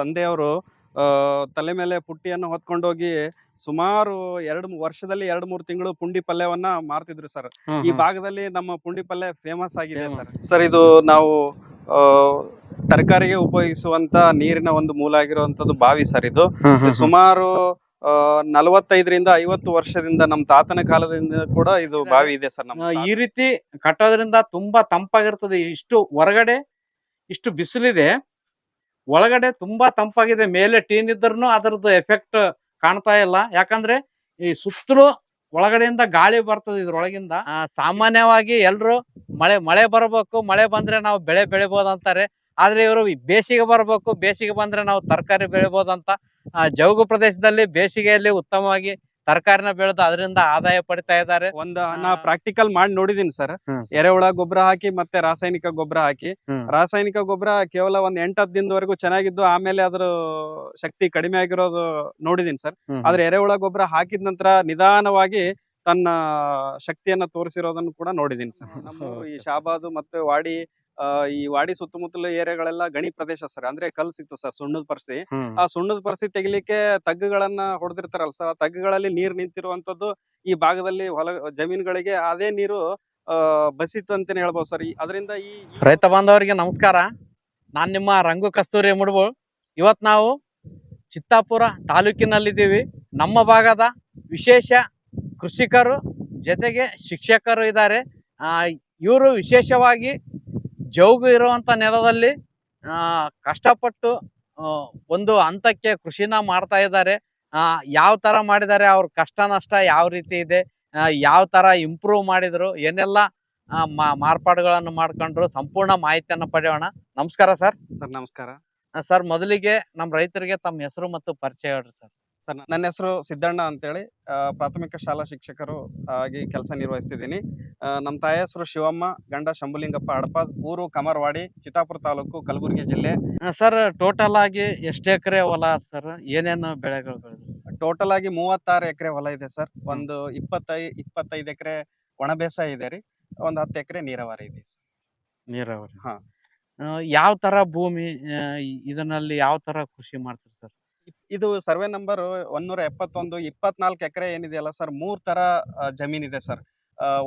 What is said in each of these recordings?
ತಂದೆಯವರು ತಲೆ ಮೇಲೆ ಪುಟ್ಟಿಯನ್ನು ಹೊತ್ಕೊಂಡೋಗಿ ಸುಮಾರು ಎರಡು ವರ್ಷದಲ್ಲಿ ಎರಡು ಮೂರು ತಿಂಗಳು ಪುಂಡಿ ಪಲ್ಯವನ್ನ ಮಾರ್ತಿದ್ರು ಸರ್. ಈ ಭಾಗದಲ್ಲಿ ನಮ್ಮ ಪುಂಡಿ ಪಲ್ಯ ಫೇಮಸ್ ಆಗಿದೆ ಸರ್. ಸರ್ ಇದು ನಾವು ತರಕಾರಿಗೆ ಉಪಯೋಗಿಸುವಂತ ನೀರಿನ ಒಂದು ಮೂಲ ಆಗಿರುವಂತದ್ದು ಬಾವಿ ಸರ್ ಇದು. ಸುಮಾರು ನಲವತ್ತೈದರಿಂದ ಐವತ್ತು ವರ್ಷದಿಂದ ನಮ್ಮ ತಾತನ ಕಾಲದಿಂದ ಕೂಡ ಇದು ಬಾವಿ ಇದೆ ಸರ್ ನಮ್ಮ ಈ ರೀತಿ ಕಟ್ಟೋದ್ರಿಂದ ತುಂಬಾ ತಂಪಾಗಿರ್ತದೆ. ಇಷ್ಟು ಹೊರಗಡೆ ಇಷ್ಟು ಬಿಸಿಲಿದೆ. ಒಳಗಡೆ ತುಂಬಾ ತಂಪಾಗಿದೆ. ಮೇಲೆ ಟೀನ್ ಇದ್ರೂ ಅದರದ್ದು ಎಫೆಕ್ಟ್ ಕಾಣ್ತಾ ಇಲ್ಲ. ಯಾಕಂದ್ರೆ ಈ ಸುತ್ತಲೂ ಒಳಗಡೆಯಿಂದ ಗಾಳಿ ಬರ್ತದೆ ಇದ್ರೊಳಗಿಂದ. ಸಾಮಾನ್ಯವಾಗಿ ಎಲ್ರು ಮಳೆ ಮಳೆ ಬರಬೇಕು, ಮಳೆ ಬಂದ್ರೆ ನಾವು ಬೆಳೆ ಬೆಳಿಬೋದು ಅಂತಾರೆ ಆದ್ರೆ ಇವರು ಬೇಸಿಗೆ ಬರಬೇಕು, ಬೇಸಿಗೆ ಬಂದ್ರೆ ನಾವು ತರಕಾರಿ ಬೆಳಿಬೋದು ಅಂತ ಜೌಗು ಪ್ರದೇಶದಲ್ಲಿ ಬೇಸಿಗೆಯಲ್ಲಿ ಉತ್ತಮವಾಗಿ ತರಕಾರಿನ ಬೆಳೆದು ಅದರಿಂದ ಆದಾಯ ಪಡಿತಾ ಇದ್ದಾರೆ. ಒಂದ್ ನಾ ಪ್ರಾಕ್ಟಿಕಲ್ ಮಾಡಿ ನೋಡಿದೀನಿ ಸರ್ ಎರೆಹುಳ ಗೊಬ್ಬರ ಹಾಕಿ ಮತ್ತೆ ರಾಸಾಯನಿಕ ಗೊಬ್ಬರ ಹಾಕಿ. ರಾಸಾಯನಿಕ ಗೊಬ್ಬರ ಕೇವಲ ಒಂದ್ ಎಂಟ್ ಹತ್ತು ದಿನದವರೆಗೂ ಚೆನ್ನಾಗಿದ್ದು ಆಮೇಲೆ ಅದ್ರ ಶಕ್ತಿ ಕಡಿಮೆ ಆಗಿರೋದು ನೋಡಿದೀನಿ ಸರ್ ಆದ್ರೆ ಎರೆಹುಳ ಗೊಬ್ಬರ ಹಾಕಿದ ನಂತರ ನಿಧಾನವಾಗಿ ತನ್ನ ಶಕ್ತಿಯನ್ನ ತೋರಿಸಿರೋದನ್ನು ಕೂಡ ನೋಡಿದೀನಿ ಸರ್ ನಮ್ಮ ಈ ಶಾಬಾದು ಮತ್ತೆ ವಾಡಿ ಈ ವಾಡಿ ಸುತ್ತಮುತ್ತಲ ಏರಿಯಾಗಳೆಲ್ಲ ಗಣಿ ಪ್ರದೇಶ ಸರ್. ಅಂದ್ರೆ ಕಲ್ ಸಿಕ್ತು ಸರ್ ಸುಣ್ಣದ ಪರ್ಸಿ. ಆ ಸುಣ್ಣದ ಪರ್ಸಿ ತೆಗಿಲಿಕ್ಕೆ ತಗ್ಗುಗಳನ್ನ ಹೊಡೆದಿರ್ತಾರಲ್ಲ ಸರ್. ಆ ತಗ್ಗುಗಳಲ್ಲಿ ನೀರ್ ನಿಂತಿರುವಂತದ್ದು ಈ ಭಾಗದಲ್ಲಿ ಹೊಲ ಜಮೀನುಗಳಿಗೆ ಅದೇ ನೀರು ಬಸಿತ್ತು ಅಂತಾನೆ ಹೇಳ್ಬೋದು ಸರ್. ಅದರಿಂದ ಈ ಈ- ರೈತ ಬಾಂಧವರಿಗೆ ನಮಸ್ಕಾರ. ನಾನ್ ನಿಮ್ಮ ರಂಗು ಕಸ್ತೂರಿ ಮುಡ್ಬು. ಇವತ್ ನಾವು ಚಿತ್ತಾಪುರ ತಾಲೂಕಿನಲ್ಲಿದ್ದೀವಿ. ನಮ್ಮ ಭಾಗದ ವಿಶೇಷ ಕೃಷಿಕರು ಜೊತೆಗೆ ಶಿಕ್ಷಕರು ಇದ್ದಾರೆ. ಇವರು ವಿಶೇಷವಾಗಿ ಜೌಗು ಇರುವಂತ ನೆಲದಲ್ಲಿ ಕಷ್ಟಪಟ್ಟು ಒಂದು ಹಂತಕ್ಕೆ ಕೃಷಿನ ಮಾಡ್ತಾ ಇದ್ದಾರೆ. ಯಾವ ತರ ಮಾಡಿದ್ದಾರೆ ಅವ್ರ ಕಷ್ಟ ನಷ್ಟ ಯಾವ ರೀತಿ ಇದೆ ಯಾವ ತರ ಇಂಪ್ರೂವ್ ಮಾಡಿದ್ರು ಏನೆಲ್ಲ ಮಾರ್ಪಾಡುಗಳನ್ನು ಮಾಡ್ಕೊಂಡ್ರು ಸಂಪೂರ್ಣ ಮಾಹಿತಿಯನ್ನು ಪಡೆಯೋಣ. ನಮಸ್ಕಾರ ಸರ್. ಸರ್ ನಮಸ್ಕಾರ. ಸರ್ ಮೊದಲಿಗೆ ನಮ್ಮ ರೈತರಿಗೆ ತಮ್ಮ ಹೆಸರು ಮತ್ತು ಪರಿಚಯ ಹೇಳ್ರಿ ಸರ್. ಸರ್ ನನ್ನ ಹೆಸರು ಸಿದ್ದಣ್ಣ ಅಂತೇಳಿ. ಪ್ರಾಥಮಿಕ ಶಾಲಾ ಶಿಕ್ಷಕರು ಆಗಿ ಕೆಲಸ ನಿರ್ವಹಿಸ್ತಿದ್ದೀನಿ. ನಮ್ಮ ತಾಯಿ ಹೆಸರು ಶಿವಮ್ಮ ಗಂಡ ಶಂಭುಲಿಂಗಪ್ಪ ಹಡಪದ್ ಊರು ಕಮರ್ವಾಡಿ ಚಿತ್ತಾಪುರ ತಾಲೂಕು ಕಲಬುರಗಿ ಜಿಲ್ಲೆ. ಸರ್ ಟೋಟಲ್ ಆಗಿ ಎಷ್ಟು ಎಕರೆ ಹೊಲ ಸರ್? ಏನೇನು ಬೆಳೆಗಳು ಬೆಳೆದ್ರಿ ಟೋಟಲ್ ಆಗಿ ಮೂವತ್ತಾರು ಎಕರೆ ಹೊಲ ಇದೆ ಸರ್. ಒಂದು ಇಪ್ಪತ್ತೈ ಇಪ್ಪತ್ತೈದು ಎಕರೆ ಒಣ ಬೇಸಾಯ ಇದೆ ರೀ. ಒಂದು ಹತ್ತು ಎಕರೆ ನೀರಾವರಿ ಇದೆ ನೀರಾವರಿ. ಹಾ. ಯಾವ ತರ ಭೂಮಿ ಇದನ್ನಲ್ಲಿ ಯಾವ ತರ ಕೃಷಿ ಮಾಡ್ತೀರಿ ಸರ್? ಇದು ಸರ್ವೆ ನಂಬರ್ ಒಂದೂರ ಎಪ್ಪತ್ತೊಂದು ಇಪ್ಪತ್ನಾಲ್ಕು ಎಕರೆ ಏನಿದೆಯಲ್ಲ ಸರ್? ಮೂರ್ ತರ ಜಮೀನಿದೆ ಜಮೀನ್ ಇದೆ ಸರ್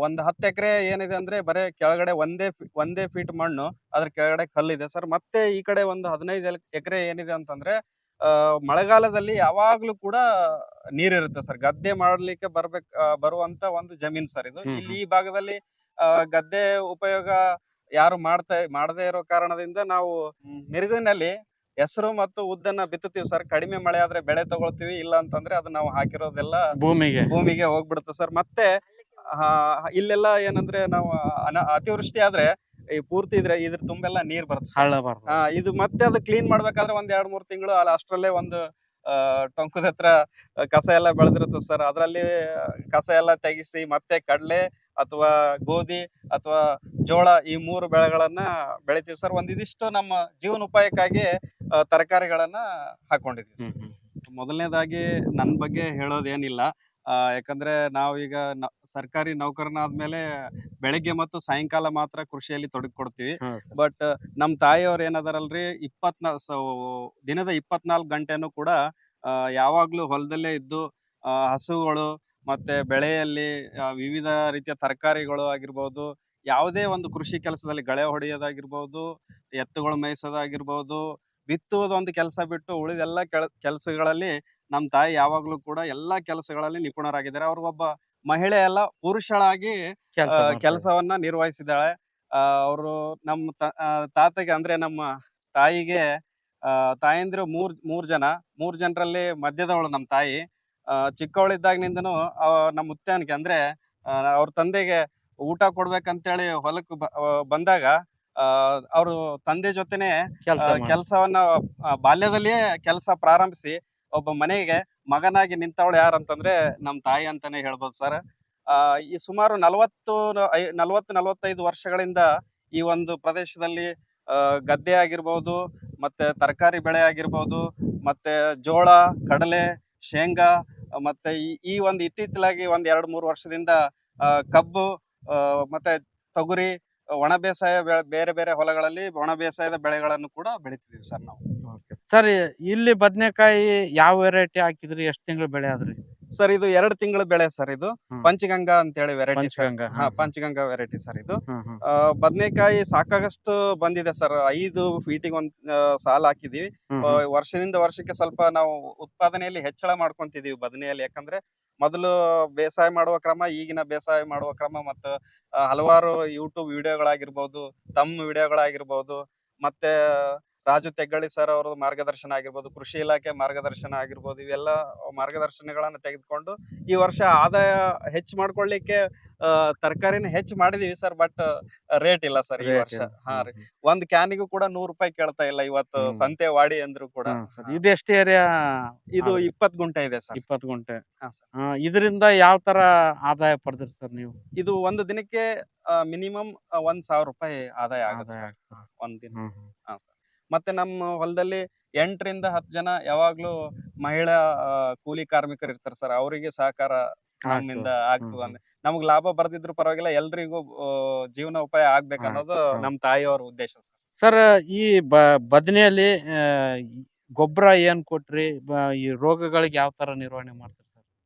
ಒಂದು ಹತ್ತು ಎಕರೆ ಏನಿದೆ ಅಂದ್ರೆ ಬರೇ ಕೆಳಗಡೆ ಒಂದೇ ಒಂದೇ ಫೀಟ್ ಮಣ್ಣು ಅದ್ರ ಕೆಳಗಡೆ ಕಲ್ಲಿದೆ ಸರ್. ಮತ್ತೆ ಈ ಕಡೆ ಒಂದು ಹದಿನೈದು ಎಕರೆ ಏನಿದೆ ಅಂತಂದ್ರೆ ಮಳೆಗಾಲದಲ್ಲಿ ಯಾವಾಗ್ಲೂ ಕೂಡ ನೀರಿರುತ್ತೆ ಸರ್. ಗದ್ದೆ ಮಾಡ್ಲಿಕ್ಕೆ ಬರ್ಬೇಕ್ ಬರುವಂತ ಒಂದು ಜಮೀನ್ ಸರ್ ಇದು. ಇಲ್ಲಿ ಈ ಭಾಗದಲ್ಲಿ ಗದ್ದೆ ಉಪಯೋಗ ಯಾರು ಮಾಡ್ತಾ ಮಾಡದೇ ಇರೋ ಕಾರಣದಿಂದ ನಾವು ಮಿರುಗಿನಲ್ಲಿ ಹೆಸರು ಮತ್ತು ಉದ್ದನ್ನ ಬಿತ್ತುತ್ತೀವಿ ಸರ್. ಕಡಿಮೆ ಮಳೆ ಆದ್ರೆ ಬೆಳೆ ತಗೊಳ್ತೀವಿ ಇಲ್ಲ ಅಂತಂದ್ರೆ ಅದು ನಾವು ಹಾಕಿರೋದೆಲ್ಲ ಭೂಮಿಗೆ. ಭೂಮಿಗೆ ಹೋಗ್ಬಿಡುತ್ತೆ ಸರ್. ಮತ್ತೆ ಇಲ್ಲೆಲ್ಲ ಏನಂದ್ರೆ ನಾವು ಅತಿವೃಷ್ಟಿ ಆದ್ರೆ ಈ ಪೂರ್ತಿ ಇದ್ರೆ ಇದ್ರ ತುಂಬೆಲ್ಲ ನೀರ್ ಬರುತ್ತೆ ಇದು ಮತ್ತೆ ಅದು ಕ್ಲೀನ್ ಮಾಡ್ಬೇಕಾದ್ರೆ ಒಂದ್ ಎರಡ್ ಮೂರ್ ತಿಂಗಳು ಅಲ್ಲ ಅಷ್ಟರಲ್ಲೇ ಒಂದು ಟೊಂಕದ ಹತ್ರ ಕಸ ಎಲ್ಲ ಬೆಳೆದಿರುತ್ತೆ ಸರ್. ಅದರಲ್ಲಿ ಕಸ ಎಲ್ಲ ತೆಗಿಸಿ ಮತ್ತೆ ಕಡಲೆ ಅಥವಾ ಗೋಧಿ ಅಥವಾ ಜೋಳ ಈ ಮೂರು ಬೆಳೆಗಳನ್ನ ಬೆಳಿತೀವಿ ಸರ್. ಒಂದಿದಿಷ್ಟು ನಮ್ಮ ಜೀವನೋಪಾಯಕ್ಕಾಗಿ ತರಕಾರಿಗಳನ್ನ ಹಾಕೊಂಡಿದ್ವಿ. ಮೊದಲನೇದಾಗಿ ನನ್ನ ಬಗ್ಗೆ ಹೇಳೋದೇನಿಲ್ಲ. ಆ, ಯಾಕಂದ್ರೆ ನಾವೀಗ ನ- ಸರ್ಕಾರಿ ನೌಕರನಾದ್ಮೇಲೆ ಬೆಳಗ್ಗೆ ಮತ್ತು ಸಾಯಂಕಾಲ ಮಾತ್ರ ಕೃಷಿಯಲ್ಲಿ ತೊಡಗಿಕೊಡ್ತೀವಿ. ಕೊಡ್ತೀವಿ ಬಟ್ ನಮ್ ತಾಯಿಯವ್ರು ಏನದಾರಲ್ರಿ ಇಪ್ಪತ್ನಾ ಸೊ ದಿನದ ಇಪ್ಪತ್ನಾಲ್ಕು ಗಂಟೆನೂ ಕೂಡ ಯಾವಾಗ್ಲೂ ಹೊಲದಲ್ಲೇ ಇದ್ದು ಹಸುಗಳು ಮತ್ತೆ ಬೆಳೆಯಲ್ಲಿ ವಿವಿಧ ರೀತಿಯ ತರಕಾರಿಗಳು ಆಗಿರ್ಬೋದು ಯಾವುದೇ ಒಂದು ಕೃಷಿ ಕೆಲಸದಲ್ಲಿ ಗಳೆ ಹೊಡೆಯೋದಾಗಿರ್ಬೋದು ಎತ್ತುಗಳು ಮೇಯಿಸೋದಾಗಿರ್ಬೋದು ಬಿತ್ತುವುದು ಒಂದು ಕೆಲಸ ಬಿಟ್ಟು ಉಳಿದೆಲ್ಲ ಕೆಲ ಕೆಲಸಗಳಲ್ಲಿ ನಮ್ಮ ತಾಯಿ ಯಾವಾಗ್ಲೂ ಕೂಡ ಎಲ್ಲಾ ಕೆಲಸಗಳಲ್ಲಿ ನಿಪುಣರಾಗಿದ್ದಾರೆ. ಅವ್ರ ಒಬ್ಬ ಮಹಿಳೆ ಎಲ್ಲ ಪುರುಷಳಾಗಿ ಕೆಲಸವನ್ನ ನಿರ್ವಹಿಸಿದ್ದಾಳೆ. ಅವರು ನಮ್ಮ ತಾತಗೆ ಅಂದ್ರೆ ನಮ್ಮ ತಾಯಿಗೆ ತಾಯಂದಿರು ಮೂರ್ ಮೂರ್ ಜನ. ಮೂರ್ ಜನರಲ್ಲಿ ಮಧ್ಯದವಳು ನಮ್ಮ ತಾಯಿ. ಚಿಕ್ಕವಳಿದ್ದಾಗಿನಿಂದನೂ ನಮ್ಮ ಮುತ್ತನಿಗೆ ಅಂದ್ರೆ ಅವ್ರ ತಂದೆಗೆ ಊಟ ಕೊಡ್ಬೇಕಂತೇಳಿ ಹೊಲಕ್ಕೆ ಬಂದಾಗ ಅವರು ತಂದೆ ಜೊತೆನೆ ಕೆಲ್ಸ ಕೆಲಸವನ್ನ ಬಾಲ್ಯದಲ್ಲಿಯೇ ಕೆಲಸ ಪ್ರಾರಂಭಿಸಿ ಒಬ್ಬ ಮನೆಗೆ ಮಗನಾಗಿ ನಿಂತವಳು ಯಾರಂತಂದ್ರೆ ನಮ್ ತಾಯಿ ಅಂತಾನೆ ಹೇಳ್ಬೋದು ಸರ್ ಈ ಸುಮಾರು ನಲವತ್ತು ನಲವತ್ತು ನಲವತ್ತೈದು ವರ್ಷಗಳಿಂದ ಈ ಒಂದು ಪ್ರದೇಶದಲ್ಲಿ ಗದ್ದೆ ಆಗಿರ್ಬೋದು ಮತ್ತೆ ತರಕಾರಿ ಬೆಳೆ ಆಗಿರ್ಬೋದು ಮತ್ತೆ ಜೋಳ ಕಡಲೆ ಶೇಂಗಾ ಮತ್ತೆ ಈ ಈ ಒಂದು ಇತ್ತೀಚಲಾಗಿ ಒಂದ್ ಎರಡು ಮೂರು ವರ್ಷದಿಂದ ಕಬ್ಬು ಮತ್ತೆ ತೊಗರಿ ಒಣ ಬೇಸಾಯ ಬೇರೆ ಬೇರೆ ಹೊಲಗಳಲ್ಲಿ ಒಣ ಬೇಸಾಯದ ಬೆಳೆಗಳನ್ನು ಕೂಡ ಬೆಳಿತೀವಿ ಸರ್ ನಾವು. ಸರ್, ಇಲ್ಲಿ ಬದನೆಕಾಯಿ ಯಾವ ವೆರೈಟಿ ಹಾಕಿದ್ರಿ? ಎಷ್ಟು ತಿಂಗಳು ಬೆಳೆ ಆದ್ರಿ? ಸರ್ ಇದು ಎರಡು ತಿಂಗಳ ಬೆಳೆ ಸರ್ ಇದು. ಹ್ಮ್. ಪಂಚಗಂಗಾ ಅಂತ ಹೇಳಿ ವೆರೈಟಿ ಪಂಚಗಂಗಾ ಹಾ ಪಂಚಗಂಗಾ ವೆರೈಟಿ ಸರ್ ಇದು. ಬದನೆಕಾಯಿ ಹ್ಮ್. ಆ, ಬದ್ನೆಕಾಯಿ ಸಾಕಾಗಷ್ಟು ಬಂದಿದೆ ಸರ್ ಐದು ಫೀಟಿಗೆ ಒಂದ್ ಸಾಲ ಸಾಲ್ ಹಾಕಿದೀವಿ. ಹ್ಮ್ ಆ, ಹ್ಮ್. ವರ್ಷದಿಂದ ವರ್ಷಕ್ಕೆ ಸ್ವಲ್ಪ ನಾವು ಉತ್ಪಾದನೆಯಲ್ಲಿ ಹೆಚ್ಚಳ ಮಾಡ್ಕೊಂತಿದೀವಿ ಬದನೆಯಲ್ಲಿ. ಯಾಕಂದ್ರೆ ಮೊದಲು ಬೇಸಾಯ ಮಾಡುವ ಕ್ರಮ ಈಗಿನ ಬೇಸಾಯ ಮಾಡುವ ಕ್ರಮ ಮತ್ತು ಹಲವಾರು ಯೂಟ್ಯೂಬ್ ವಿಡಿಯೋಗಳಾಗಿರ್ಬೋದು ತಮ್ಮ ವಿಡಿಯೋಗಳಾಗಿರ್ಬೋದು ಮತ್ತೆ ರಾಜು ತೆಗ್ಗಳಿ ಸರ್ ಅವರ ಮಾರ್ಗದರ್ಶನ ಆಗಿರ್ಬೋದು ಕೃಷಿ ಇಲಾಖೆ ಮಾರ್ಗದರ್ಶನ ಆಗಿರ್ಬೋದು ಇವೆಲ್ಲ ಮಾರ್ಗದರ್ಶನಗಳನ್ನ ತೆಗೆದುಕೊಂಡು ಈ ವರ್ಷ ಆದಾಯ ಹೆಚ್ಚು ಮಾಡ್ಕೊಳ್ಳಿಕ್ಕೆ ತರಕಾರಿನ ಹೆಚ್ಚು ಮಾಡಿದೀವಿ ಸರ್ ಬಟ್ ರೇಟ್ ಇಲ್ಲ ಸರ್ ಈ ವರ್ಷ. ಹಾ ರೀ. ಒಂದ್ ಕ್ಯಾನಿಗೂ ಕೂಡ ನೂರ್ ರೂಪಾಯಿ ಕೇಳ್ತಾ ಇಲ್ಲ ಇವತ್ತು. ಸಂತೆ ವಾಡಿ ಅಂದ್ರು ಕೂಡ. ಎಷ್ಟು ಏರಿಯಾ ಇದು. ಇಪ್ಪತ್ ಗುಂಟೆ ಇದೆ ಸರ್ ಇಪ್ಪತ್ತು ಗುಂಟೆ. ಇದರಿಂದ ಯಾವ ತರ ಆದಾಯ ಪಡೆದ್ರಿ ಸರ್ ನೀವು? ಇದು ಒಂದು ದಿನಕ್ಕೆ ಮಿನಿಮಮ್ ಒಂದ್ ಸಾವಿರ ರೂಪಾಯಿ ಆದಾಯ ಆಗುತ್ತೆ ಒಂದ್ ದಿನ. ಹಾ ಸರ್ ಮತ್ತೆ ನಮ್ಮ ಹೊಲದಲ್ಲಿ ಎಂಟರಿಂದ ಹತ್ತು ಜನ ಯಾವಾಗ್ಲೂ ಮಹಿಳಾ ಕೂಲಿ ಕಾರ್ಮಿಕರು ಇರ್ತಾರೆ ಸರ್. ಅವರಿಗೆ ಸಹಕಾರ ನಮ್ಮಿಂದ ಆಗ್ತದ. ನಮಗ್ ಲಾಭ ಬರ್ದಿದ್ರು ಪರವಾಗಿಲ್ಲ ಎಲ್ರಿಗೂ ಜೀವನ ಉಪಾಯ ಆಗ್ಬೇಕು ಹಾ, ಅನ್ನೋದು ಹಾ. ನಮ್ ತಾಯಿಯವ್ರ ಉದ್ದೇಶ ಸರ್. ಸರ್ ಈ ಬ ಬದನೆಯಲ್ಲಿ ಗೊಬ್ಬರ ಏನ್ ಕೊಟ್ರಿ? ಈ ರೋಗಗಳಿಗೆ ಯಾವ ತರ ನಿರ್ವಹಣೆ ಮಾಡ್ತೀರಿ?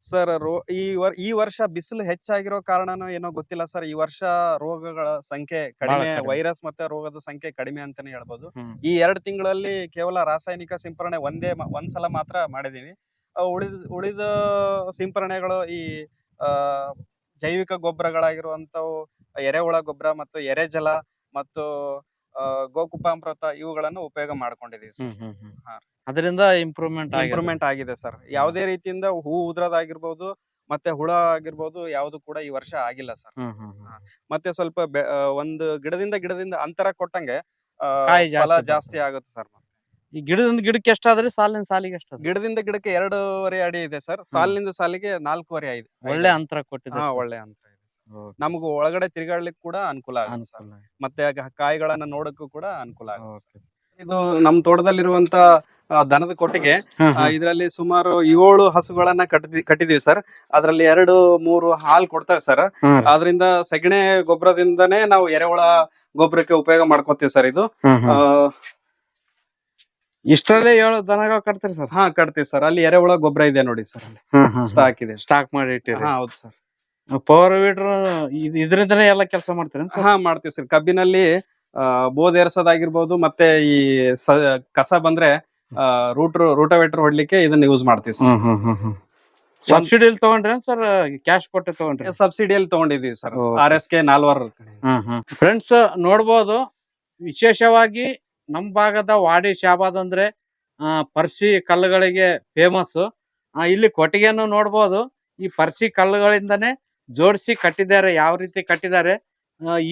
ಸರ್ ರೋ ಈ ವರ್ ಈ ವರ್ಷ ಬಿಸಿಲು ಹೆಚ್ಚಾಗಿರೋ ಕಾರಣನೋ ಏನೋ ಗೊತ್ತಿಲ್ಲ ಸರ್. ಈ ವರ್ಷ ರೋಗಗಳ ಸಂಖ್ಯೆ ಕಡಿಮೆ. ವೈರಸ್ ಮತ್ತೆ ರೋಗದ ಸಂಖ್ಯೆ ಕಡಿಮೆ ಅಂತಾನೆ ಹೇಳ್ಬೋದು. ಈ ಎರಡು ತಿಂಗಳಲ್ಲಿ ಕೇವಲ ರಾಸಾಯನಿಕ ಸಿಂಪರಣೆ ಒಂದೇ ಒಂದ್ಸಲ ಮಾತ್ರ ಮಾಡಿದೀವಿ. ಉಳಿದ ಉಳಿದ ಸಿಂಪರಣೆಗಳು ಈ ಜೈವಿಕ ಗೊಬ್ಬರಗಳಾಗಿರುವಂತವು ಎರೆಹುಳ ಗೊಬ್ಬರ ಮತ್ತು ಎರೆಜಲ ಮತ್ತು ಗೋಕುಪಾಮೃತ ಇವುಗಳನ್ನು ಉಪಯೋಗ ಮಾಡ್ಕೊಂಡಿದೀವಿ ಸರ್. ಹಾ. ಅದರಿಂದ ಇಂಪ್ರೂವ್ಮೆಂಟ್ ಇಂಪ್ರೂವ್ಮೆಂಟ್ ಆಗಿದೆ ಸರ್. ಯಾವುದೇ ರೀತಿಯಿಂದ ಹೂ ಉದ್ರದಾಗಿರ್ಬೋದು ಮತ್ತೆ ಹುಳ ಆಗಿರ್ಬೋದು ಯಾವುದು ಕೂಡ ಈ ವರ್ಷ ಆಗಿಲ್ಲ ಸರ್. ಮತ್ತೆ ಸ್ವಲ್ಪ ಬೆ- ಆ, ಒಂದು ಗಿಡದಿಂದ ಗಿಡದಿಂದ ಅಂತರ ಕೊಟ್ಟಂಗೆ ಆ, ಕಾಯಿ ಜಾಸ್ತಿ ಫಲ ಬರ್ತದೆ. ಜಾಸ್ತಿ ಆಗುತ್ತೆ ಸರ್ ಈ ಗಿಡದಿಂದ ಗಿಡಕ್ಕೆ ಎಷ್ಟಾದ್ರೆ ಸಾಲಿನ ಸಾಲಿಗೆ ಎಷ್ಟು ಗಿಡದಿಂದ ಗಿಡಕ್ಕೆ ಎರಡೂವರೆ ಅಡಿ ಇದೆ ಸರ್. ಸಾಲಿನಿಂದ ಸಾಲಿಗೆ ನಾಲ್ಕೂವರೆ ಐದು. ಒಳ್ಳೆ ಅಂತರ ಕೊಟ್ಟಿದೆ ಒಳ್ಳೆ ಅಂತ ಇದೆ. Sir Okay. ನಮಗೂ ಒಳಗಡೆ ತಿರುಗಾಡ್ಲಿಕ್ಕೆ ಕೂಡ ಅನುಕೂಲ ಆಗುತ್ತೆ ಸರ್. ಮತ್ತೆ ಆಗ ಕಾಯಿಗಳನ್ನ ನೋಡಕ್ಕೂ ಕೂಡ ಅನುಕೂಲ ಆಗುತ್ತೆ ಸರ್. ಇದು ನಮ್ ತೋಟದಲ್ಲಿರುವಂತ ಆ, ದನದ ಕೊಟ್ಟಿಗೆ ಆ, ಇದರಲ್ಲಿ ಸುಮಾರು ಏಳು ಹಸುಗಳನ್ನ ಕಟ್ಟಿ ಕಟ್ಟಿದೀವಿ ಸರ್. ಅದ್ರಲ್ಲಿ ಎರಡು ಮೂರು ಹಾಲು ಕೊಡ್ತಾರೆ ಸರ್. ಅದರಿಂದ ಸೆಗಣಿ ಗೊಬ್ಬರದಿಂದನೇ ನಾವು ಎರೆಹುಳ ಗೊಬ್ಬರಕ್ಕೆ ಉಪಯೋಗ ಮಾಡ್ಕೊತೀವಿ ಸರ್ ಇದು. ಆ. ಇಷ್ಟರಲ್ಲೇ ಏಳು ದನಗಳು ಕಟ್ತೀರಿ ಸರ್? ಹಾ ಕಟ್ತೀವಿ ಸರ್. ಅಲ್ಲಿ ಎರೆಹುಳ ಗೊಬ್ಬರ ಇದೆ ನೋಡಿ ಸರ್ ಅಲ್ಲಿ. ಸ್ಟಾಕ್ ಇದೆ. ಸ್ಟಾಕ್ ಮಾಡಿ ಇಟ್ಟಿರಿ. ಹಾ ಹೌದು ಸರ್. ಪವರ್ ವೀಡರ್ ಇದರಿಂದನೇ ಎಲ್ಲ ಕೆಲಸ ಮಾಡ್ತೀರಿ ಹಾ ಮಾಡ್ತೀವಿ ಸರ್ ಕಬ್ಬಿನಲ್ಲಿ ಬೋದ್ ಏರ್ಸೋದಾಗಿರ್ಬೋದು ಮತ್ತೆ ಈ ಸ- ಕಸ ಬಂದ್ರೆ ರೂಟ್ ರೂಟೋವೇಟರ್ ಹೊಡ್ಲಿಕ್ಕೆ ಇದನ್ನ ಯೂಸ್ ಮಾಡ್ತೀವಿ ಸರ್ ಸಬ್ಸಿಡಿ ತಗೊಂಡ್ರೆ ಸರ್ ಕ್ಯಾಶ್ ಕೊಟ್ಟು ತಗೊಂಡ್ರಿ? ಸಬ್ಸಿಡಿಯಲ್ಲಿ ತಗೊಂಡಿದೀವಿ sir. R S K Nalwar friends ನೋಡ್ಬೋದು ವಿಶೇಷವಾಗಿ ನಮ್ಮ ಭಾಗದ ವಾಡಿ ಶಾಬಾದ್ ಅಂದ್ರೆ ಆ, ಪರ್ಸಿ ಕಲ್ಲುಗಳಿಗೆ ಫೇಮಸ್ ಇಲ್ಲಿ ಕೊಟ್ಟಿಗೆಯನ್ನು ನೋಡ್ಬೋದು. ಈ ಪರ್ಸಿ ಕಲ್ಲುಗಳಿಂದನೇ ಜೋಡಿಸಿ ಕಟ್ಟಿದ್ದಾರೆ, ಯಾವ ರೀತಿ ಕಟ್ಟಿದ್ದಾರೆ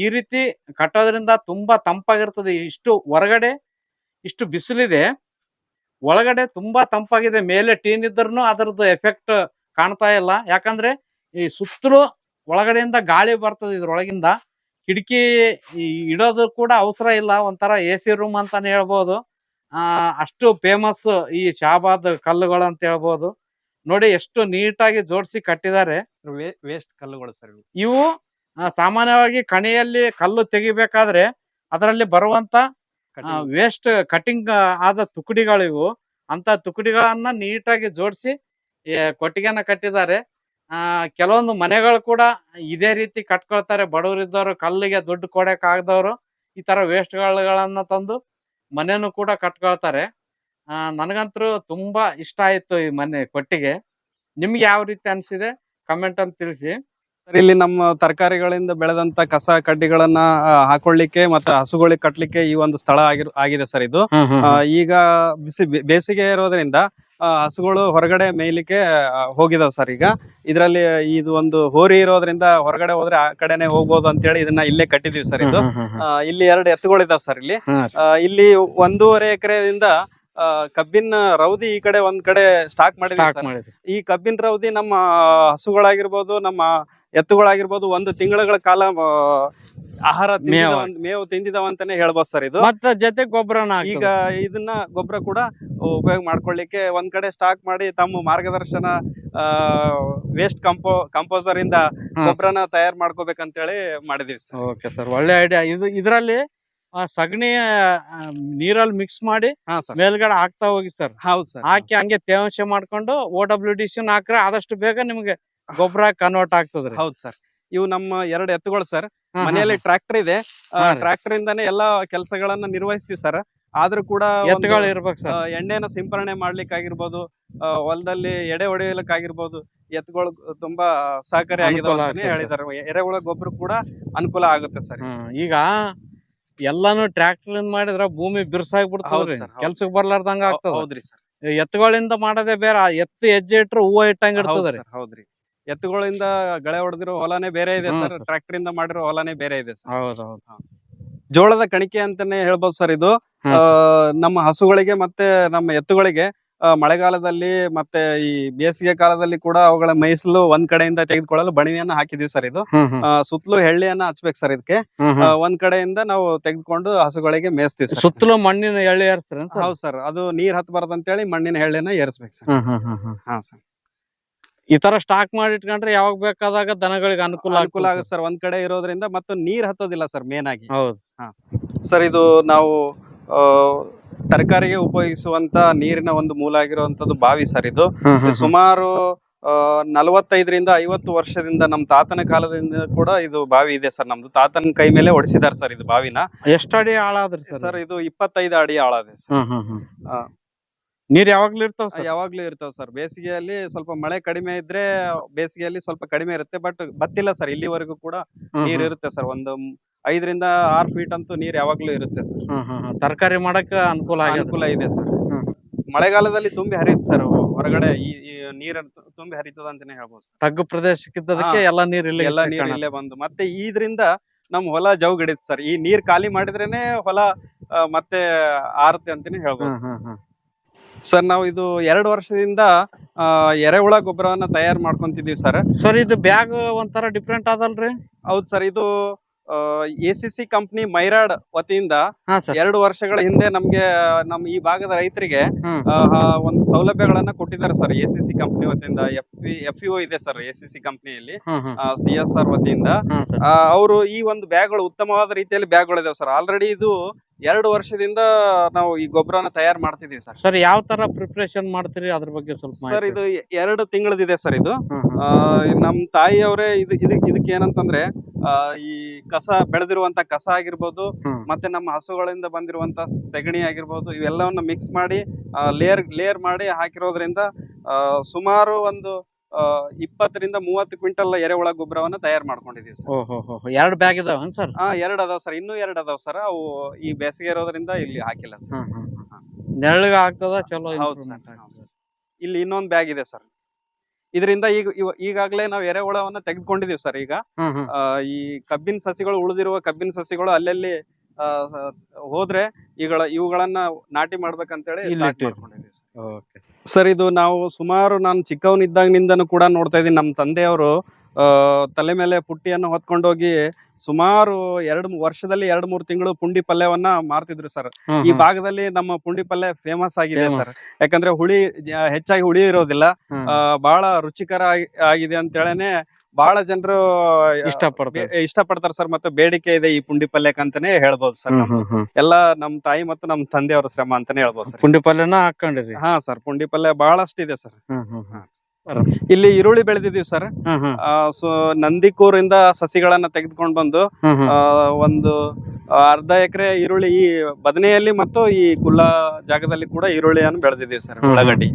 ಈ ರೀತಿ ಕಟ್ಟೋದ್ರಿಂದ ತುಂಬಾ ತಂಪಾಗಿರ್ತದೆ. ಇಷ್ಟು ಹೊರಗಡೆ ಇಷ್ಟು ಬಿಸಿಲಿದೆ. ಒಳಗಡೆ ತುಂಬಾ ತಂಪಾಗಿದೆ. ಮೇಲೆ ಟೀನ್ ಇದ್ರೂ ಅದರದ್ದು ಎಫೆಕ್ಟ್ ಕಾಣ್ತಾ ಇಲ್ಲ. ಯಾಕಂದ್ರೆ ಈ ಸುತ್ತಲೂ ಒಳಗಡೆಯಿಂದ ಗಾಳಿ ಬರ್ತದೆ ಇದ್ರೊಳಗಿಂದ. ಕಿಟಕಿ ಇಡೋದು ಕೂಡ ಅವಸರ ಇಲ್ಲ. ಒಂಥರ ಎ ಸಿ ರೂಮ್ ಅಂತಾನೆ ಹೇಳ್ಬೋದು. ಅಷ್ಟು ಫೇಮಸ್ ಈ ಶಾಬಾದ್ ಕಲ್ಲುಗಳು ಅಂತ ಹೇಳ್ಬೋದು. ನೋಡಿ ಎಷ್ಟು ನೀಟಾಗಿ ಜೋಡಿಸಿ ಕಟ್ಟಿದ್ದಾರೆ. ವೇಸ್ಟ್ ಕಲ್ಲುಗಳು ಸರ್ ಇವು. ಸಾಮಾನ್ಯವಾಗಿ ಕಣೆಯಲ್ಲಿ ಕಲ್ಲು ತೆಗಿಬೇಕಾದ್ರೆ ಅದರಲ್ಲಿ ಬರುವಂತ. Waste cutting. ಆದ ತುಕಡಿಗಳು ಇವು. ಅಂತ ತುಕಡಿಗಳನ್ನ ನೀಟಾಗಿ ಜೋಡಿಸಿ ಕೊಟ್ಟಿಗೆನ ಕಟ್ಟಿದ್ದಾರೆ. ಆ ಕೆಲವೊಂದು ಮನೆಗಳು ಕೂಡ ಇದೇ ರೀತಿ ಕಟ್ಕೊಳ್ತಾರೆ. ಬಡವರಿದ್ದವರು ಕಲ್ಲಿಗೆ ದುಡ್ಡು ಕೊಡಕ್ ಆಗದವ್ರು ಈ ತರ ವೇಸ್ಟ್ಗಳನ್ನ ತಂದು ಮನೆನೂ ಕೂಡ ಕಟ್ಕೊಳ್ತಾರೆ. ನನಗಂತೂ ತುಂಬಾ ಇಷ್ಟ ಆಯ್ತು ಈ ಮನೆ ಕೊಟ್ಟಿಗೆ. ನಿಮ್ಗೆ ಯಾವ ರೀತಿ ಅನ್ಸಿದೆ? ಕಮೆಂಟ್ ಅಂತ ತಿಳಿಸಿ. ಇಲ್ಲಿ ನಮ್ಮ ತರಕಾರಿಗಳಿಂದ ಬೆಳೆದಂತ ಕಸ ಕಡ್ಡಿಗಳನ್ನ ಹಾಕೊಳ್ಳಿಕ್ಕೆ ಮತ್ತೆ ಹಸುಗಳಿಗೆ ಕಟ್ಲಿಕ್ಕೆ ಈ ಒಂದು ಸ್ಥಳ ಆಗಿರ್ ಆಗಿದೆ ಸರ್ ಇದು. ಈಗ ಬಿಸಿ ಬೇಸಿಗೆ ಇರೋದ್ರಿಂದ ಹಸುಗಳು ಹೊರಗಡೆ ಮೇಯ್ಲಿಕ್ಕೆ ಹೋಗಿದಾವ ಸರ್ ಈಗ. ಇದರಲ್ಲಿ ಇದು ಒಂದು ಹೋರಿ ಇರೋದ್ರಿಂದ ಹೊರಗಡೆ ಹೋದ್ರೆ ಆ ಕಡೆನೆ ಹೋಗ್ಬೋದು ಅಂತೇಳಿ ಇದನ್ನ ಇಲ್ಲೇ ಕಟ್ಟಿದೀವಿ ಸರ್ ಇದು. ಇಲ್ಲಿ ಎರಡು ಎತ್ತುಗಳಿದಾವ್ ಸರ್ ಇಲ್ಲಿ. ಇಲ್ಲಿ ಒಂದೂವರೆ ಎಕರೆದಿಂದ ಕಬ್ಬಿನ ರೌದಿ ಈ ಕಡೆ ಒಂದ್ ಕಡೆ ಸ್ಟಾಕ್ ಮಾಡಿ ಈ ಕಬ್ಬಿನ ರೌದಿ ನಮ್ಮ ಹಸುಗಳಾಗಿರ್ಬೋದು ನಮ್ಮ ಎತ್ತುಗಳಾಗಿರ್ಬೋದು ಒಂದು ತಿಂಗಳ ಕಾಲ ಆಹಾರ ಮೇವು. ಅಂತ- ಮೇವು ತಿಂದಿದಾವ ಅಂತಾನೆ ಹೇಳ್ಬೋದು ಸರ್ ಇದು. ಮತ್ತ ಜೊತೆ ಗೊಬ್ಬರನ ಈಗ ಇದನ್ನ ಗೊಬ್ಬರ ಕೂಡ ಉಪಯೋಗ ಮಾಡ್ಕೊಳ್ಳಿಕ್ಕೆ ಒಂದ್ ಕಡೆ ಸ್ಟಾಕ್ ಮಾಡಿ ತಮ್ಮ ಮಾರ್ಗದರ್ಶನ ವೇಸ್ಟ್ ಕಂಪೋ ಕಂಪೋಸರ್ ಇಂದ ಗೊಬ್ಬರನ ತಯಾರು ಮಾಡ್ಕೋಬೇಕಂತೇಳಿ ಮಾಡಿದೀವಿ ಸರ್. ಓಕೆ ಸರ್ ಒಳ್ಳೆ ಐಡಿಯಾ ಇದು ಇದರಲ್ಲಿ ಆ ಸಗಣಿ ನೀರಲ್ಲಿ ಮಿಕ್ಸ್ ಮಾಡಿ ಮೇಲ್ಗಡೆ ಹಾಕ್ತಾ ಹೋಗಿ ಸರ್. ಹೌದು ಸರ್. ಹಾಕಿ ಹಂಗೆ ತೇವಾಂಶ ಮಾಡ್ಕೊಂಡು ಓ ಡಬ್ಲ್ಯೂ ಡಿ ಹಾಕ್ರೆ ಆದಷ್ಟು ಬೇಗ ನಿಮ್ಗೆ ಗೊಬ್ಬರ ಕನ್ವರ್ಟ್ ಆಗ್ತದ್ರಿ. ಹೌದು ಸರ್. ಇವು ನಮ್ಮ ಎರಡು ಎತ್ತುಗಳು ಸರ್. ಮನೆಯಲ್ಲಿ ಟ್ರ್ಯಾಕ್ಟರ್ ಇದೆ. ಟ್ರಾಕ್ಟರ್ ಇಂದಾನೆ ಎಲ್ಲಾ ಕೆಲಸಗಳನ್ನ ನಿರ್ವಹಿಸ್ತೀವಿ ಸರ್. ಆದ್ರೂ ಕೂಡ. ಎತ್ತುಗಳು ಇರ್ಬೇಕು ಸರ್. ಎಣ್ಣೆನ ಸಿಂಪರಣೆ ಮಾಡ್ಲಿಕ್ಕಾಗಿರ್ಬೋದು ಹೊಲದಲ್ಲಿ ಎಡೆ ಹೊಡೆಯಲಿಕ್ಕಾಗಿರ್ಬೋದು ಎತ್ತುಗಳು ತುಂಬಾ ಸಹಕಾರಿ ಆಗಿದೆ ಹೇಳಿದ್ದಾರೆ. ಎರೆಹುಳ ಗೊಬ್ಬರ ಕೂಡ ಅನುಕೂಲ ಆಗುತ್ತೆ ಸರ್. ಈಗ ಎಲ್ಲಾನು ಟ್ರಾಕ್ಟರ್ ಇಂದ ಮಾಡಿದ್ರ ಭೂಮಿ ಬಿರ್ಸಾಗಿ ಹೌದು ಬಿಡ್ತಾವ್ರಿ sir, ಹೌದು. ಕೆಲ್ಸಕ್ ಬರ್ಲಾರ್ದಂಗ ಆಗ್ತದ ಹೌದ್ರಿ ಸರ್. ಎತ್ತುಗಳಿಂದ ಮಾಡದೇ ಬೇರೆ ಆ ಎತ್ತು ಹೆಜ್ಜೆ ಇಟ್ರು ಹೂವ ಇಟ್ಟಂಗ ಇರ್ತದ್ರಿ ಹೌದ್ರಿ. ಎತ್ತುಗಳಿಂದ ಗಳೆ ಹೊಡೆದಿರೋ ಹೊಲನೇ ಬೇರೆ ಇದೆ ಸರ್ sir. ಟ್ರ್ಯಾಕ್ಟರ್ ಇಂದ ಮಾಡಿರೋ ಹೊಲನೇ ಬೇರೆ ಇದೆ ಸರ್. ಹೌದೌದು ಜೋಳದ ಕಣಿಕೆ ಅಂತಾನೆ ಹೇಳ್ಬೋದು ಸರ್ ಇದು. ನಮ್ಮ ಹಸುಗಳಿಗೆ ಮತ್ತೆ ನಮ್ಮ ಎತ್ತುಗಳಿಗೆ ಮಳೆಗಾಲದಲ್ಲಿ ಮತ್ತೆ ಈ ಬೇಸಿಗೆ ಕಾಲದಲ್ಲಿ ಕೂಡ ಅವುಗಳ ಮೈಸಲು ಒಂದ್ ಕಡೆಯಿಂದ ತೆಗೆದುಕೊಳ್ಳಲು ಬಣಿವೆಯನ್ನ ಹಾಕಿದೀವಿ ಸರ್ ಇದು. ಸುತ್ತಲೂ ಎಳ್ಳೆಯನ್ನ ಹಚ್ಬೇಕು ಸರ್ ಇದಕ್ಕೆ ಒಂದ್ ಕಡೆಯಿಂದ ನಾವು ತೆಗೆದುಕೊಂಡು ಹಸುಗಳಿಗೆ ಮೇಯಿಸ್ತೀವಿ ಸುತ್ತಲೂ ಮಣ್ಣಿನ ಎಳ್ಳೆ ಏರ್ಸ್ತೀರೇನ್ ಸರ್? ಹೌದು ಸರ್. ಅದು ನೀರ್ ಹತ್ಬಾರ್ದು ಅಂತೇಳಿ ಮಣ್ಣಿನ ಎಳ್ಳೆನ ಏರಿಸ್ಬೇಕು ಸರ್. ಹಾ ಸರ್. ಈ ತರ ಸ್ಟಾಕ್ ಮಾಡಿ ಇಟ್ಕೊಂಡ್ರೆ ಯಾವಾಗ ಬೇಕಾದಾಗ ದನಗಳಿಗೆ ಅನುಕೂಲ ಅನುಕೂಲ ಆಗುತ್ತೆ ಸರ್. ಒಂದ್ ಕಡೆ ಇರೋದ್ರಿಂದ ಮತ್ತು ನೀರ್ ಹತ್ತೋದಿಲ್ಲ ಸರ್ ಮೇನ್ ಆಗಿ. ಹೌದು. ಸರ್. ಇದು ನಾವು ತರಕಾರಿಗೆ ಉಪಯೋಗಿಸುವಂತ ನೀರಿನ ಒಂದು ಮೂಲ ಆಗಿರುವಂತದ್ದು ಬಾವಿ ಸರ್ ಇದು. ಸುಮಾರು ನಲವತ್ತೈದರಿಂದ ಐವತ್ತು ವರ್ಷದಿಂದ ನಮ್ಮ ತಾತನ ಕಾಲದಿಂದ ಕೂಡ ಇದು ಬಾವಿ ಇದೆ ಸರ್. ನಮ್ದು ತಾತನ ಕೈ ಮೇಲೆ ಹೊಡೆಸಿದ್ದಾರೆ ಸರ್ ಇದು ಬಾವಿನ. ಎಷ್ಟು ಅಡಿ ಆಳಾದ್ರಿ ಸರ್? ಸರ್ ಇದು ಇಪ್ಪತ್ತೈದು ಅಡಿ ಆಳದೆ ಸರ್. ಹ್ಮ್ ಹ್ಮ್ ಹ್ಮ್ ಆ. ನೀರ್ ಯಾವಾಗ್ಲೂ ಇರ್ತಾವ ಸರ್? ಯಾವಾಗ್ಲೂ ಇರ್ತಾವ ಸರ್. ಬೇಸಿಗೆಯಲ್ಲಿ ಸ್ವಲ್ಪ ಮಳೆ ಕಡಿಮೆ ಇದ್ರೆ ಬೇಸಿಗೆಯಲ್ಲಿ ಸ್ವಲ್ಪ ಕಡಿಮೆ ಇರುತ್ತೆ ಬಟ್ ಬತ್ತಿಲ್ಲ ಸರ್. ಇಲ್ಲಿವರೆಗೂ ಕೂಡ ನೀರ್ ಇರುತ್ತೆ ಸರ್. ಒಂದು ಐದರಿಂದ ಆರ್ ಫೀಟ್ ಅಂತೂ ನೀರ್ ಯಾವಾಗ್ಲೂ ಇರುತ್ತೆ ಸರ್. ತರಕಾರಿ ಮಾಡಕ್ ಅನುಕೂಲ ಅನುಕೂಲ ಇದೆ ಸರ್. ಮಳೆಗಾಲದಲ್ಲಿ ತುಂಬಿ ಹರಿಯುತ್ತೆ ಸರ್. ಹೊರಗಡೆ ಈ ನೀರ ತುಂಬಿ ಹರಿತದ ಅಂತಾನೆ ಹೇಳ್ಬೋದು ಸರ್. ತಗ್ಗು ಪ್ರದೇಶಕ್ಕಿದ್ದದಕ್ಕೆ. ಎಲ್ಲಾ ನೀರ್ ಇಲ್ಲ ಎಲ್ಲ ನೀರ್ ಇಲ್ಲೇ ಬಂದು. ಮತ್ತೆ ಇದ್ರಿಂದ ನಮ್ ಹೊಲ ಜವ್ ಗಿಡಿತ್ ಸರ್. ಈ ನೀರ್ ಖಾಲಿ ಮಾಡಿದ್ರೇನೆ ಹೊಲ ಮತ್ತೆ ಆರತ್ತೆ ಅಂತಾನೆ ಹೇಳ್ಬೋದು ಸರ್. ನಾವು ಇದು ಎರಡು ವರ್ಷದಿಂದ ಆ, ಎರೆಹುಳ ಗೊಬ್ಬರವನ್ನ ತಯಾರು ಮಾಡ್ಕೊಂತಿದೀವಿ ಸರ್. ಸರ್ ಇದು ಬ್ಯಾಗ್ ಒಂಥರ ಡಿಫ್ರೆಂಟ್ ಅದಲ್ರಿ ಹೌದು ಸರ್ ಇದು A C C company Myrada ವತಿಯಿಂದ ಹಾ ಸರ್. ಎರಡು ವರ್ಷಗಳ ಹಿಂದೆ ನಮ್ಗೆ ನಮ್ಮ ಈ ಭಾಗದ ರೈತರಿಗೆ ಹ್ಮ್. ಆ, ಆ, ಒಂದು ಸೌಲಭ್ಯಗಳನ್ನ ಕೊಟ್ಟಿದ್ದಾರೆ sir A C C company ವತಿಯಿಂದ ಎಫ್ ಪಿ ಎಫ್ ಇ ಇದೆ ಸರ್ ಎ ಸಿ ಸಿ ಕಂಪ್ನಿಯಲ್ಲಿ ಹ್ಮ್ ಹ್ಮ್. ಸಿ ಎಸ್ ಆರ್ ವತಿಯಿಂದ. ಹ್ಮ್ ಸರ್. ಅವರು ಈ ಒಂದು ಬ್ಯಾಗ್ಗಳು ಉತ್ತಮವಾದ ರೀತಿಯಲ್ಲಿ ಬ್ಯಾಗ್ಗಳಿದಾವೆ ಸರ್. ಆಲ್ರೆಡಿ ಇದು ಎರಡು ವರ್ಷದಿಂದ ನಾವು ಈ ಗೊಬ್ಬರನ ತಯಾರು ಮಾಡ್ತಿದೀವಿ ಸರ್. ಸರ್ ಯಾವ ತರ ಪ್ರಿಪರೇಷನ್ ಮಾಡ್ತೀರಿ? ಅದ್ರ ಬಗ್ಗೆ ಸ್ವಲ್ಪ ಸರ್ ಇದು ಎರಡು ತಿಂಗಳದಿದೆ ಸರ್ ಇದು. ಆ, ನಮ್ ತಾಯಿಯವರೇ ಇದು ಇದಕ್ ಇದಕ್ಕೆ ಏನಂತಂದ್ರೆ ಆ, ಈ ಕಸ ಬೆಳೆದಿರುವಂತ ಕಸ ಆಗಿರ್ಬೋದು ಮತ್ತೆ ನಮ್ಮ ಹಸುಗಳಿಂದ ಬಂದಿರುವಂತ ಸೆಗಣಿ ಆಗಿರ್ಬೋದು ಇವೆಲ್ಲವನ್ನ ಮಿಕ್ಸ್ ಮಾಡಿ ಲೇಯರ್ ಲೇಯರ್ ಮಾಡಿ ಹಾಕಿರೋದ್ರಿಂದ ಆ, ಸುಮಾರು ಒಂದು ಇಪ್ಪತ್ತರಿಂದ ಮೂವತ್ತು ಕ್ವಿಂಟಲ್ ಎರೆಹುಳ ಗೊಬ್ಬರವನ್ನ ತಯಾರು ಮಾಡ್ಕೊಂಡಿದೀವಿ ಸರ್. ಓಹೋ ಎರಡು ಬ್ಯಾಗ್ ಇದಾವನ್ ಸರ್? ಹಾ ಎರಡು ಅದಾವ ಸರ್. ಇನ್ನೂ ಎರಡು ಅದಾವ ಸರ್. ಅವು ಈ ಬೇಸಿಗೆ ಇರೋದ್ರಿಂದ ಇಲ್ಲಿ ಹಾಕಿಲ್ಲ ಸರ್. ನೆರಳಿಗೆ ಆಗ್ತದ ಚಲೋ ಹೌದು ಸರ್ ಇಲ್ಲಿ ಇನ್ನೊಂದ್ ಬ್ಯಾಗ್ ಇದೆ ಸರ್. ಇದರಿಂದ ಈಗ ಈಗಾಗಲೇ ನಾವು ಎರೆಹುಳವನ್ನ ತೆಗೆದುಕೊಂಡಿದೀವಿ ಸರ್ ಈಗ. ಈ ಕಬ್ಬಿನ ಸಸಿಗಳು ಉಳಿದಿರುವ ಕಬ್ಬಿನ ಸಸಿಗಳು ಅಲ್ಲಲ್ಲಿ ಹೋದ್ರೆ ಇವುಗಳ ಇವುಗಳನ್ನ ನಾಟಿ ಮಾಡ್ಬೇಕಂತೇಳಿ ಸರ್. ಇದು ನಾವು ಸುಮಾರು ನಾನು ಚಿಕ್ಕವನಿದ್ದಾಗಿನಿಂದನೂ ಕೂಡ ನೋಡ್ತಾ ಇದ್ದೀನಿ. ನಮ್ಮ ತಂದೆಯವರು ತಲೆ ಮೇಲೆ ಪುಟ್ಟಿಯನ್ನು ಹೊತ್ಕೊಂಡೋಗಿ ಸುಮಾರು ಎರಡು ವರ್ಷದಲ್ಲಿ ಎರಡು ಮೂರು ತಿಂಗಳು ಪುಂಡಿ ಪಲ್ಯವನ್ನ ಮಾರ್ತಿದ್ರು ಸರ್. ಈ ಭಾಗದಲ್ಲಿ ನಮ್ಮ ಪುಂಡಿ ಪಲ್ಯ ಫೇಮಸ್ ಆಗಿದೆ. ಸರ್. ಯಾಕಂದ್ರೆ ಹುಳಿ ಹೆಚ್ಚಾಗಿ ಹುಳಿ ಇರೋದಿಲ್ಲ. ಬಹಳ ರುಚಿಕರ ಆಗಿ- ಆಗಿದೆ ಅಂತೇಳನೆ ಬಹಳ ಜನರು ಇಷ್ಟಪಡ್ತಾರೆ. ಇಷ್ಟಪಡ್ತಾರೆ ಸರ್. ಮತ್ತೆ ಬೇಡಿಕೆ ಇದೆ ಈ ಪುಂಡಿ ಪಲ್ಯಕ್ಕೆ ಅಂತಾನೆ ಹೇಳ್ಬೋದು ಸರ್. ಎಲ್ಲ ನಮ್ ತಾಯಿ ಮತ್ತು ನಮ್ ತಂದೆಯವರ ಶ್ರಮ ಅಂತಾನೆ ಹೇಳ್ಬೋದು ಸರ್. ಪುಂಡಿ ಪಲ್ಯನ ಹಾಕೊಂಡಿರಿ. ಹಾ ಸರ್ ಪುಂಡಿ ಪಲ್ಯ ಬಹಳಷ್ಟಿದೆ ಸರ್. ಇಲ್ಲಿ ಈರುಳ್ಳಿ ಬೆಳೆದಿದೀವಿ ಸರ್. ಸೊ ನಂದಿಕೂರಿಂದ ಸಸಿಗಳನ್ನ ತೆಗೆದುಕೊಂಡು ಬಂದು ಒಂದು ಅರ್ಧ ಎಕರೆ ಈರುಳ್ಳಿ ಈ ಬದನೆಯಲ್ಲಿ ಮತ್ತು ಈ ಕುಲ್ಲ ಜಾಗದಲ್ಲಿ ಕೂಡ ಈರುಳ್ಳಿಯನ್ನು ಬೆಳೆದಿದ್ದೀವಿ ಸರ್. ಉಳ್ಳಾಗಡ್ಡಿ.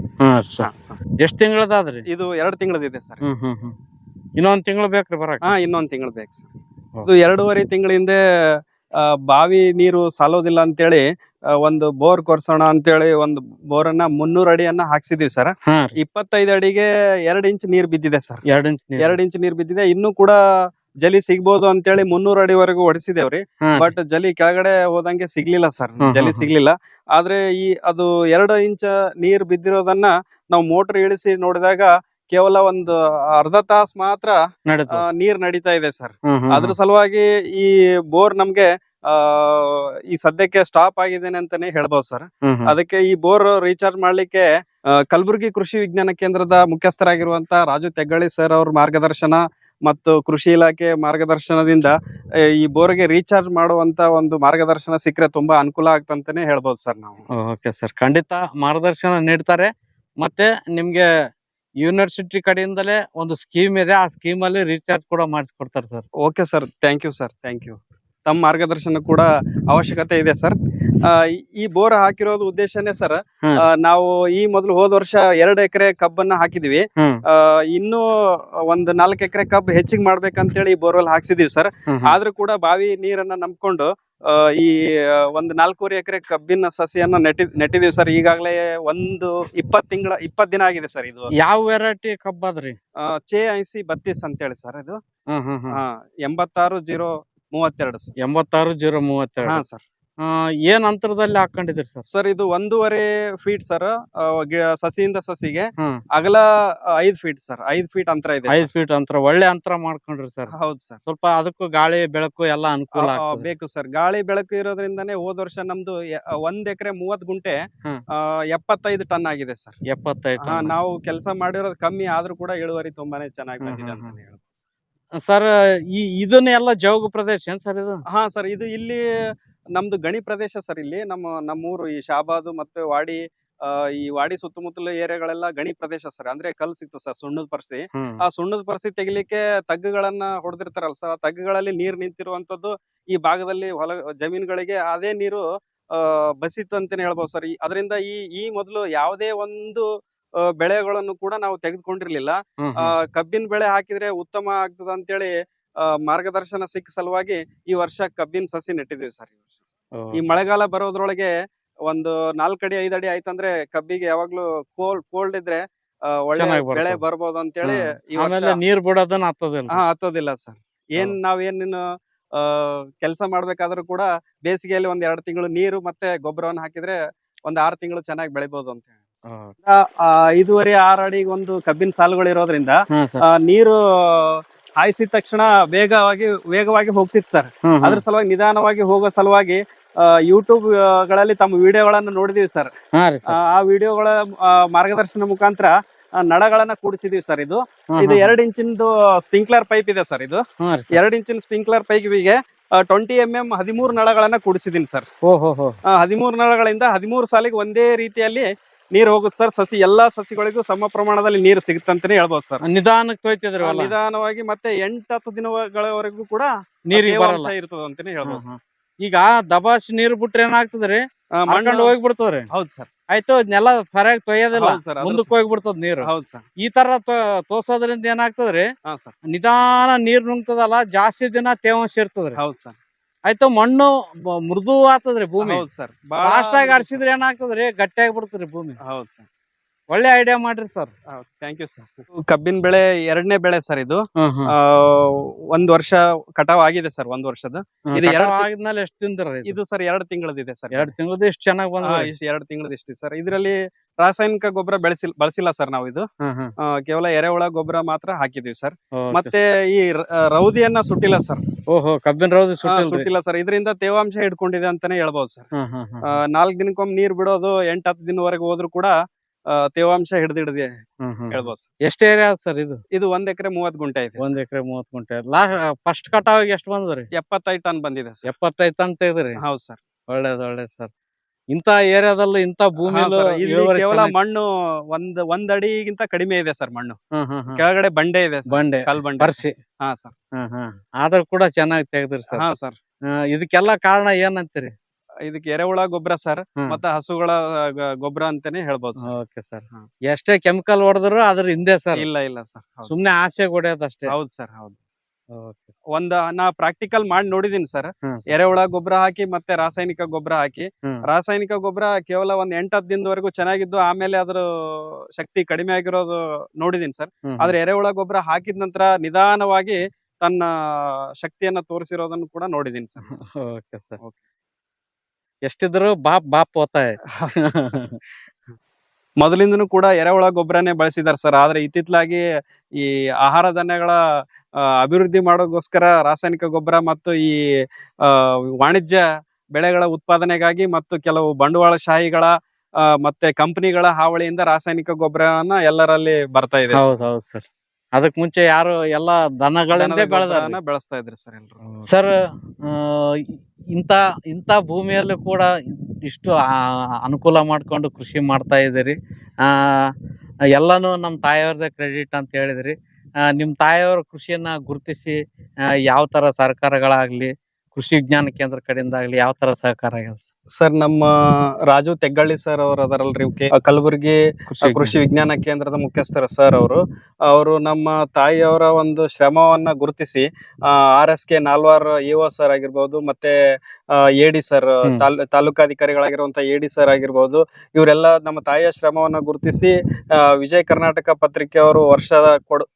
ಎಷ್ಟು ತಿಂಗಳದಾದ್ರಿ? ಇದು ಎರಡು ತಿಂಗಳದಿದೆ ಸರ್. ಇನ್ನೊಂದ್ ತಿಂಗಳು ಬೇಕ್ರಿ ಬರಕ್. ಹಾ ಇನ್ನೊಂದ್ ತಿಂಗಳು ಬೇಕು ಸರ್. ಇದು ಎರಡೂವರೆ ತಿಂಗಳ ಹಿಂದೆ ಆ, ಬಾವಿ ನೀರು ಸಾಲೋದಿಲ್ಲ ಅಂತೇಳಿ ಆ, ಒಂದು ಬೋರ್ ಕೊರ್ಸೋಣ ಅಂತೇಳಿ ಒಂದು ಬೋರನ್ನ ಮುನ್ನೂರು ಅಡಿಯನ್ನ ಹಾಕ್ಸಿದೀವಿ ಸರ್. ಹಾ ರೀ. ಇಪ್ಪತ್ತೈದು ಅಡಿಗೆ ಎರಡ್ ಇಂಚ್ ನೀರ್ ಬಿದ್ದಿದೆ ಸರ್. ಎರಡ್ ಇಂಚ್ ನೀರು. ಎರಡ್ ಇಂಚ್ ನೀರ್ ಬಿದ್ದಿದೆ. ಇನ್ನು ಕೂಡ ಜಲಿ ಸಿಗ್ಬೋದು ಅಂತೇಳಿ ಮುನ್ನೂರು ಅಡಿವರೆಗೂ ಹೊಡಿಸಿದೇವ್ರಿ ಹಾ ರೀ. ಬಟ್ ಜಲಿ ಕೆಳಗಡೆ ಹೋದಂಗೆ ಸಿಗ್ಲಿಲ್ಲ ಸರ್. ಹ್ಮ್, ಜಲಿ ಹ್ಮ್, ಸಿಗ್ಲಿಲ್ಲ. ಆದ್ರೆ ಈ ಅದು ಎರಡು ಇಂಚ ನೀರ್ ಬಿದ್ದಿರೋದನ್ನ ನಾವು ಮೋಟರ್ ಇಳಿಸಿ ನೋಡಿದಾಗ ಕೇವಲ ಒಂದು ಅರ್ಧ ತಾಸ್ ಮಾತ್ರ. ಆ, ನೀರ್ ನಡೀತಾ ಇದೆ ಸರ್. ಅದ್ರ ಸಲುವಾಗಿ ಈ ಬೋರ್ ನಮ್ಗೆ ಆ ಈ ಸದ್ಯಕ್ಕೆ ಸ್ಟಾಪ್ ಆಗಿದ್ದೇನೆ ಅಂತಾನೆ ಹೇಳ್ಬೋದು ಸರ್. ಅದಕ್ಕೆ ಈ ಬೋರ್ ರೀಚಾರ್ಜ್ ಮಾಡ್ಲಿಕ್ಕೆ ಆ, ಕಲಬುರಗಿ ಕೃಷಿ ವಿಜ್ಞಾನ ಕೇಂದ್ರದ ಮುಖ್ಯಸ್ಥರಾಗಿರುವಂತ ರಾಜು ತೆಗ್ಗಳಿ ಸರ್ ಅವ್ರ ಮಾರ್ಗದರ್ಶನ ಮತ್ತು ಕೃಷಿ ಇಲಾಖೆ ಮಾರ್ಗದರ್ಶನದಿಂದ ಆ, ಈ ಬೋರ್ಗೆ ರೀಚಾರ್ಜ್ ಮಾಡುವಂತ ಒಂದು ಮಾರ್ಗದರ್ಶನ ಸಿಕ್ಕರೆ ತುಂಬಾ ಅನುಕೂಲ ಆಗ್ತಂತಾನೆ ಹೇಳ್ಬೋದು ಸರ್ ನಾವು. Okay sir. ಖಂಡಿತ ಮಾರ್ಗದರ್ಶನ ನೀಡ್ತಾರೆ. ಮತ್ತೆ ನಿಮ್ಗೆ ಯೂನಿವರ್ಸಿಟಿ ಕಡೆಯಿಂದಲೇ ಒಂದು ಸ್ಕೀಮ್ ಇದೆ. ಆ ಸ್ಕೀಮ್ ಅಲ್ಲಿ ರೀಚಾರ್ಜ್ ಕೂಡ ಮಾಡಿಸ್ಕೊಡ್ತಾರೆ sir okay sir thank you sir thank you ತಮ್ಮ ಮಾರ್ಗದರ್ಶನ ಕೂಡ ಅವಶ್ಯಕತೆ ಇದೆ ಸರ್ ಈ ಬೋರ್ ಹಾಕಿರೋದು ಉದ್ದೇಶನೇ ಸರ್ ಹ್ಮ್. ನಾವು ಈ ಮೊದಲು ಹೋದ ವರ್ಷ ಎರಡು ಎಕರೆ ಕಬ್ಬನ್ನ ಹಾಕಿದ್ವಿ. ಹ್ಮ್. ಆ, ಇನ್ನೂ ಒಂದು ನಾಲ್ಕು ಎಕರೆ ಕಬ್ಬು ಹೆಚ್ಚಿಗೆ ಮಾಡ್ಬೇಕಂತೇಳಿ ಈ ಬೋರ್ವೆಲ್ ಹಾಕ್ಸಿದೀವಿ ಸರ್ ಹ್ಮ್ ಆದ್ರೂ ಕೂಡ ಬಾವಿ ನೀರನ್ನ ನಂಬ್ಕೊಂಡು ಆ, ಈ ಒಂದ್ ನಾಲ್ಕೂವರೆ ಎಕರೆ ಕಬ್ಬಿನ ಸಸಿಯನ್ನ ನೆಟ್ಟಿ ನೆಟ್ಟಿದೀವಿ ಸರ್. ಈಗಾಗಲೇ ಒಂದು ಇಪ್ಪತ್ ತಿಂಗಳ ಇಪ್ಪತ್ ದಿನ ಆಗಿದೆ ಸರ್ ಇದು. ಯಾವ ವೆರೈಟಿ ಕಬ್ಬ್ ಅದ್ರಿ? ಚೇ ಐಸಿ ಬತ್ತೀಸ್ ಅಂತೇಳಿ ಸರ್ ಇದು. ಎಂಬತ್ತಾರು ಜೀರೋ ಮೂವತ್ತೆರಡು ಎಂಬತ್ತಾರು ಜೀರೋ ಮೂವತ್ತೆರಡು. ಹಾ ಸರ್. ಏನ್ ಅಂತರದಲ್ಲಿ ಹಾಕೊಂಡಿದ್ರಿ ಸರ್? ಸರ್ ಇದು ಒಂದೂವರೆ ಫೀಟ್ ಸರ್ ಸಸಿಯಿಂದ ಸಸಿಗೆ. ಅಗಲ ಐದ್ ಫೀಟ್ ಸರ್ ಐದ್ ಫೀಟ್ ಅಂತರ ಇದೆ ಐದ್ ಫೀಟ್ ಅಂತರ ಒಳ್ಳೆ ಅಂತರ ಮಾಡ್ಕೊಂಡ್ರಿ ಸರ್. ಹೌದು ಸರ್. ಸ್ವಲ್ಪ ಅದಕ್ಕೂ ಗಾಳಿ ಬೆಳಕು ಎಲ್ಲ ಅನುಕೂಲ ಬೇಕು ಸರ್. ಗಾಳಿ ಬೆಳಕು ಇರೋದ್ರಿಂದನೇ ಹೋದ ವರ್ಷ ನಮ್ದು ಒಂದ್ ಎಕರೆ ಮೂವತ್ ಗುಂಟೆ ಎಪ್ಪತ್ತೈದು ಟನ್ ಆಗಿದೆ ಸರ್. ಎಪ್ಪತ್ತೈದು ನಾವು ಕೆಲಸ ಮಾಡಿರೋದು ಕಮ್ಮಿ ಆದ್ರೂ ಕೂಡ ಇಳುವರಿ ತುಂಬಾನೇ ಚೆನ್ನಾಗಿ ಬಂದಿದೆ ಅಂತ ಹೇಳ್ಬೋದು. ಸರ್ ಈ ಇದನ್ನೆಲ್ಲ ಜೌಗ ಪ್ರದೇಶ ಏನ್ ಸರ್ ಇದು? ಹಾ ಸರ್ ಇದು ಇಲ್ಲಿ ನಮ್ದು ಗಣಿ ಪ್ರದೇಶ ಸರ್ ಇಲ್ಲಿ. ನಮ್ಮ ನಮ್ಮೂರು ಈ ಶಾಬಾದು ಮತ್ತೆ ವಾಡಿ ಆ, ಈ ವಾಡಿ ಸುತ್ತಮುತ್ತಲ ಏರಿಯಾಗಳೆಲ್ಲ ಗಣಿ ಪ್ರದೇಶ ಸರ್. ಅಂದ್ರೆ ಕಲ್ ಸಿಕ್ತು ಸರ್ ಸುಣ್ಣದ ಪರಿಸಿ. ಆ ಸುಣ್ಣದ ಪರಿಸಿ ತೆಗಿಲಿಕ್ಕೆ ತಗ್ಗುಗಳನ್ನ ಹೊಡೆದಿರ್ತಾರಲ್ಲ ಸರ್ ಆ ತಗ್ಗುಗಳಲ್ಲಿ ನೀರ್ ನಿಂತಿರುವಂತದ್ದು ಈ ಭಾಗದಲ್ಲಿ ಹೊಲ ಜಮೀನುಗಳಿಗೆ ಅದೇ ನೀರು ಆ ಬಸಿತ್ತು ಅಂತಾನೆ ಹೇಳ್ಬೋದು ಸರ್. ಅದರಿಂದ ಈ ಈ ಮೊದಲು ಯಾವುದೇ ಒಂದು ಬೆಳೆಗಳನ್ನು ಕೂಡ ನಾವು ತೆಗೆದುಕೊಂಡಿರ್ಲಿಲ್ಲ. ಕಬ್ಬಿನ ಬೆಳೆ ಹಾಕಿದ್ರೆ ಉತ್ತಮ ಆಗ್ತದ ಅಂತೇಳಿ ಆ, ಮಾರ್ಗದರ್ಶನ ಸಿಕ್ಕ ಸಲುವಾಗಿ ಈ ವರ್ಷ ಕಬ್ಬಿನ ಸಸಿ ನೆಟ್ಟಿದ್ದೀವಿ ಸರ್ ಈ ವರ್ಷ. ಈ ಮಳೆಗಾಲ ಬರೋದ್ರೊಳಗೆ ಒಂದು ನಾಲ್ಕಡಿ ಅಡಿ ಐದ್ ಅಡಿ ಆಯ್ತಂದ್ರೆ ಕಬ್ಬಿಗೆ ಯಾವಾಗ್ಲೂ ಕೋಲ್ಡ್ ಕೋಲ್ಡ್ ಇದ್ರೆ ಒಳ್ಳೆ ಬೆಳೆ ಬರ್ಬೋದು ಅಂತೇಳಿ ನೀರ್ ಬಿಡೋದನ್ನ ಹತ್ತದಿಲ್ಲ ಹಾ ಹತ್ತೋದಿಲ್ಲ ಸರ್. ಏನ್ ನಾವೇನೇನು ಆ ಕೆಲಸ ಮಾಡ್ಬೇಕಾದ್ರೂ ಕೂಡ ಬೇಸಿಗೆಯಲ್ಲಿ ಒಂದ್ ಎರಡು ತಿಂಗಳು ನೀರು ಮತ್ತೆ ಗೊಬ್ಬರವನ್ನು ಹಾಕಿದ್ರೆ ಒಂದ್ ಆರು ತಿಂಗಳು ಚೆನ್ನಾಗಿ ಬೆಳಿಬಹುದು ಅಂತ ಹೇಳಿ. ಐದೂವರೆ ಆರ್ ಅಡಿಗೆ ಒಂದು ಕಬ್ಬಿನ ಸಾಲುಗಳು ಇರೋದ್ರಿಂದ ನೀರು ಹಾಯಿಸಿದ ತಕ್ಷಣ ವೇಗವಾಗಿ ವೇಗವಾಗಿ ಹೋಗ್ತಿತ್ತು ಸರ್. ಅದ್ರ ಸಲುವಾಗಿ ನಿಧಾನವಾಗಿ ಹೋಗೋ ಸಲುವಾಗಿ ಯೂಟ್ಯೂಬ್ಗಳಲ್ಲಿ ತಮ್ಮ ವಿಡಿಯೋಗಳನ್ನ ನೋಡಿದೀವಿ ಸರ್. ಆ, ವಿಡಿಯೋಗಳ ಮಾರ್ಗದರ್ಶನ ಮುಖಾಂತರ ನಡಗಳನ್ನ ನಳಗಳನ್ನ ಕೂಡಿಸಿದೀವಿ ಸರ್ ಇದು. ಇದು ಎರಡು ಇಂಚಿಂದು ಸ್ಪ್ರಿಂಕ್ಲರ್ ಪೈಪ್ ಇದೆ ಸರ್ ಇದು. ಎರಡು ಇಂಚಿನ ಸ್ಪ್ರಿಂಕ್ಲರ್ ಪೈಪ್ಗೆ ಟ್ವೆಂಟಿ ಎಂ ಎಂ ಹದಿಮೂರು ನಳಗಳನ್ನ ಕೂಡಿಸಿದೀನಿ ಸರ್. ಹದಿಮೂರು ನಳಗಳಿಂದ ಹದಿಮೂರು ಸಾಲಿಗೆ ಒಂದೇ ರೀತಿಯಲ್ಲಿ ನೀರು ಹೋಗುತ್ತೆ ಸರ್ ಸಸಿ ಎಲ್ಲಾ ಸಸಿಗಳಿಗೂ ಸಮ ಪ್ರಮಾಣದಲ್ಲಿ ನೀರು ಸಿಗುತ್ತಂತಾನೆ ಹೇಳ್ಬೋದು ಸರ್. ನಿಧಾನಕ್ಕೆ ತೊಯ್ತಿದ್ರಿ ನಿಧಾನವಾಗಿ ಮತ್ತೆ ಎಂಟು ಹತ್ತು ದಿನಗಳವರೆಗೂ ಕೂಡ ನೀರಿಗೆ ತೇವಾಂಶ ಬರಲ್ಲ. ಇರ್ತದ ಅಂತಾನೆ ಹೇಳ್ಬೋದು. ಈಗ ದಬಾಸ್ ನೀರು ಬಿಟ್ರೆ ಏನಾಗ್ತದ್ರಿ? ಮಣ್ಣು ಹೋಗ್ಬಿಡ್ತದ್ರಿ? ಹೌದು ಸರ್. ಆಯ್ತು ನೆಲ ಸರಿಯಾಗಿ ತೊಯ್ಯೋದಿಲ್ಲ. ಸರ್ ಮುಂದಕ್ಕೆ ಹೋಗ್ಬಿಡ್ತದ ನೀರು. ಹೌದು ಸರ್. ಈ ತರ ತೋಸೋದ್ರಿಂದ ಏನಾಗ್ತದ್ರಿ? ನಿಧಾನ ನೀರ್ ನುಂಗ್ತದಲ್ಲ ಜಾಸ್ತಿ ದಿನ ತೇವಾಂಶ ಇರ್ತದ್ರಿ. ಹೌದು ಸರ್. ಆಯ್ತು ಮಣ್ಣು ಮೃದು ಆತದ್ರಿ ಭೂಮಿ. ಹೌದು ಸರ್. ಫಾಸ್ಟ್ ಆಗಿ ಅರ್ಸಿದ್ರೆ ಏನಾಗ್ತದ್ರಿ ಗಟ್ಟಿಯಾಗಿ ಬಿಡ್ತದ್ರಿ ಭೂಮಿ. ಹೌದ್ ಸರ್. ಒಳ್ಳೆ ಐಡಿಯಾ ಮಾಡ್ರಿ ಸರ್ ಥ್ಯಾಂಕ್ ಯು ಸರ್ ಕಬ್ಬಿನ ಬೆಳೆ ಎರಡನೇ ಬೆಳೆ ಸರ್ ಇದು. ಆ, ಒಂದ್ ವರ್ಷ ಕಟಾವ್ ಆಗಿದೆ ಸರ್ ಒಂದ್ ವರ್ಷದ ಇದು ಎರಡು ಆಗಿದ್ಮೇಲೆ ಎಷ್ಟು ತಿಂದ್ರಿ ಇದು? ಸರ್ ಎರಡು ತಿಂಗಳದಿದೆ ಸರ್ ಎರಡು ತಿಂಗಳದ್ದು ಇಷ್ಟು ಚೆನ್ನಾಗಿ ಬಂದ ಇಷ್ಟು ಎರಡು ತಿಂಗಳದ್ದು ಇಷ್ಟು ಸರ್ ಇದರಲ್ಲಿ ರಾಸಾಯನಿಕ ಗೊಬ್ಬರ ಬೆಳೆಸಿಲ್ ಬಳಸಿಲ್ಲ ಸರ್ ನಾವು ಇದು. ಆ, ಕೇವಲ ಎರೆಹುಳ ಗೊಬ್ಬರ ಮಾತ್ರ ಹಾಕಿದೀವಿ ಸರ್ ಮತ್ತೆ ಈ ರ- ಆ, ರೌದಿಯನ್ನ ಸುಟ್ಟಿಲ್ಲ ಸರ್ ಓಹೋ ಕಬ್ಬಿನ ರೌದಿ ಆ, ಸುಟ್ಟಿಲ್ರಿ. ಸುಟ್ಟಿಲ್ಲ ಸರ್ ಇದರಿಂದ ತೇವಾಂಶ ಹಿಡ್ಕೊಂಡಿದೆ ಅಂತಾನೆ ಹೇಳ್ಬೋದು ಸರ್ ಹ್ಮ್ ಹ್ಮ್ ಹ್ಮ್ ಆ, ನಾಲ್ಕ್ ದಿನಕ್ಕೊಮ್ಮೆ ನೀರ್ ಬಿಡೋದು ಎಂಟ್ ಹತ್ತು ದಿನವರೆಗೆ ಹೋದ್ರು ಕೂಡ ತೇವಾಂಶ ಹ್ಮ್ ಹ್ಮ್. ಹೇಳ್ಬೋದು ಸರ್. ಎಷ್ಟು ಏರಿಯಾ ಸರ್ ಇದು? ಇದು ಒಂದ್ ಎಕರೆ ಮೂವತ್ ಗುಂಟೆ ಐತೆ ಒಂದ್ ಎಕರೆ ಮೂವತ್ ಗುಂಟೆ. ಲಾಸ್ಟ್ ಫಸ್ಟ್ ಕಟಾವಿಗೆ ಎಷ್ಟು ಬಂದ್ರಿ ಎಪ್ಪತ್ತೈದು ಟನ್ ಬಂದಿದೆ ಸರ್. ಎಪ್ಪತ್ತೈದು ಟನ್ ತೆಗೆದ್ರಿ ಹೌದು ಸರ್. ಒಳ್ಳೇದ್ ಒಳ್ಳೇದ್ ಸರ್. ಇಂತ ಏರಿಯಾದಲ್ಲಿ ಇಂತ ಭೂಮಿ ಕೇವಲ ಮಣ್ಣು ಒಂದ್ ಒಂದ್ ಅಡಿಗಿಂತ ಕಡಿಮೆ ಇದೆ ಸರ್ ಮಣ್ಣು. ಕೆಳಗಡೆ ಬಂಡೆ ಇದೆ ಬಂಡೆ ಕಲ್ ಬಂಡೆ. ಬರ್ಸಿ ಹಾ ಸರ್. ಹ್ಮ್ ಹ್ಮ್. ಆದ್ರೂ ಕೂಡ ಚೆನ್ನಾಗಿ ತೆಗೆದ್ರಿ ಸರ್. ಹಾ ಸರ್. ಇದಕ್ಕೆಲ್ಲ ಕಾರಣ ಏನಂತೀರಿ? ಇದಕ್ಕೆ ಎರೆಹುಳ ಗೊಬ್ಬರ ಸರ್ ಮತ್ತ ಮತ್ತೆ ಹಸುಗಳ ಗೊಬ್ಬರ ಅಂತಾನೆ ಹೇಳ್ಬೋದು ಸರ್. Okay sir. ಹಾ. ಎಷ್ಟೇ ಕೆಮಿಕಲ್ ಹೊಡೆದ್ರು ಅದ್ರ ಹಿಂದೆ ಸರ್. ಇಲ್ಲ ಇಲ್ಲ ಸರ್. ಸುಮ್ನೆ ಆಸೆ ಕೊಡೋದಷ್ಟೇ ಹೌದು ಸರ್ ಹೌದು. ಓಕೆ ಒಂದ್ ನಾ ಪ್ರಾಕ್ಟಿಕಲ್ ಮಾಡಿ ನೋಡಿದೀನಿ ಸರ್. ಹ್ಮ್ sir. ಎರೆಹುಳ ಗೊಬ್ಬರ ಹಾಕಿ ಮತ್ತೆ ರಾಸಾಯನಿಕ ಗೊಬ್ಬರ ಹಾಕಿ. ಹ್ಮ್. ರಾಸಾಯನಿಕ ಗೊಬ್ಬರ ಕೇವಲ ಒಂದ್ ಎಂಟತ್ತು ದಿನದವರೆಗೂ ಚೆನ್ನಾಗಿದ್ದು ಆಮೇಲೆ ಅದ್ರ ಶಕ್ತಿ ಕಡಿಮೆ ಆಗಿರೋದು ನೋಡಿದೀನಿ ಸರ್. ಹ್ಮ್. ಆದ್ರೆ ಎರೆಹುಳ ಗೊಬ್ಬರ ಹಾಕಿದ ನಂತರ ನಿಧಾನವಾಗಿ ತನ್ನ ಶಕ್ತಿಯನ್ನ ತೋರಿಸಿರೋದನ್ನು ಕೂಡ ನೋಡಿದೀನಿ sir. Okay sir. ಎಷ್ಟಿದ್ರು Baap Baap ಹೋತಾಯ. ಮೊದಲಿಂದನು ಕೂಡ ಎರೆಹುಳ ಗೊಬ್ಬರನೇ ಬಳಸಿದಾರೆ ಸರ್. ಆದ್ರೆ ಇತ್ತಿತ್ತಲಾಗಿ ಈ ಆಹಾರ ಧಾನ್ಯಗಳ ಅಭಿವೃದ್ಧಿ ಮಾಡೋಗೋಸ್ಕರ ರಾಸಾಯನಿಕ ಗೊಬ್ಬರ ಮತ್ತು ಈ ವಾಣಿಜ್ಯ ಬೆಳೆಗಳ ಉತ್ಪಾದನೆಗಾಗಿ ಮತ್ತು ಕೆಲವು ಬಂಡವಾಳಶಾಹಿಗಳ ಶಾಹಿಗಳ ಮತ್ತೆ ಕಂಪನಿಗಳ ಹಾವಳಿಯಿಂದ ರಾಸಾಯನಿಕ ಗೊಬ್ಬರವನ್ನ ಎಲ್ಲರಲ್ಲಿ ಬರ್ತಾ ಇದೆ ಹೌದು ಹೌದ್ ಸರ್. ಅದಕ್ ಮುಂಚೆ ಯಾರು ಎಲ್ಲಾ ದನಗಳಿಂದ ಬೆಳೆದ ಬೆಳೆಸ್ತಾ ಇದ್ರಿ ಸರ್ ಎಲ್ರು. ಸರ್ ಇಂತ ಇಂತ ಭೂಮಿಯಲ್ಲಿ ಭೂಮಿಯಲ್ಲೂ ಕೂಡ ಇಷ್ಟು ಆ, ಅನುಕೂಲ ಮಾಡ್ಕೊಂಡು ಕೃಷಿ ಮಾಡ್ತಾ ಇದ್ದೀರಿ. ಆ, ಎಲ್ಲಾನು ನಮ್ಮ ತಾಯಿಯವ್ರದ್ದೇ ಕ್ರೆಡಿಟ್ ಅಂತ ಹೇಳಿದ್ರಿ. ಆ, ನಿಮ್ಮ ತಾಯಿಯವ್ರ ಕೃಷಿಯನ್ನ ಗುರುತಿಸಿ ಯಾವ ತರ ಸರ್ಕಾರಗಳಾಗ್ಲಿ ಕೃಷಿ ವಿಜ್ಞಾನ ಕೇಂದ್ರ ಕಡೆಯಿಂದ ಆಗಲಿ ಯಾವ ತರ ಸಹಕಾರ ಆಗ್ಯದ sir? ಸರ್ ನಮ್ಮ ರಾಜು ತೆಗ್ಗಳ್ಳಿ ಸರ್ ಅವರು ಅದರಲ್ರಿ ಕೆ- ಕಲಬುರ್ಗಿ ಕೃಷಿ ಕೃಷಿ ವಿಜ್ಞಾನ. ಕೇಂದ್ರದ ಮುಖ್ಯಸ್ಥರ ಸರ್ ಅವರು. ಅವರು ನಮ್ಮ ತಾಯಿಯವರ ಒಂದು ಶ್ರಮವನ್ನ ಗುರುತಿಸಿ R S K Nalwar EO sir ಆಗಿರ್ಬೋದು ಮತ್ತೆ ಎ ಡಿ ಸರ್ ತಾಲೂಕಾಧಿಕಾರಿಗಳಾಗಿರುವಂತಹ ಎಡಿ ತಾಲೂಕಾಧಿಕಾರಿಗಳಾಗಿರುವಂತ ಎ ಡಿ ಸರ್ ಆಗಿರ್ಬೋದು ಇವರೆಲ್ಲ ನಮ್ಮ ತಾಯಿಯ ಶ್ರಮವನ್ನ ಗುರುತಿಸಿ ವಿಜಯ ಕರ್ನಾಟಕ ಪತ್ರಿಕೆ ಅವರು ವರ್ಷದ ಕೊಡು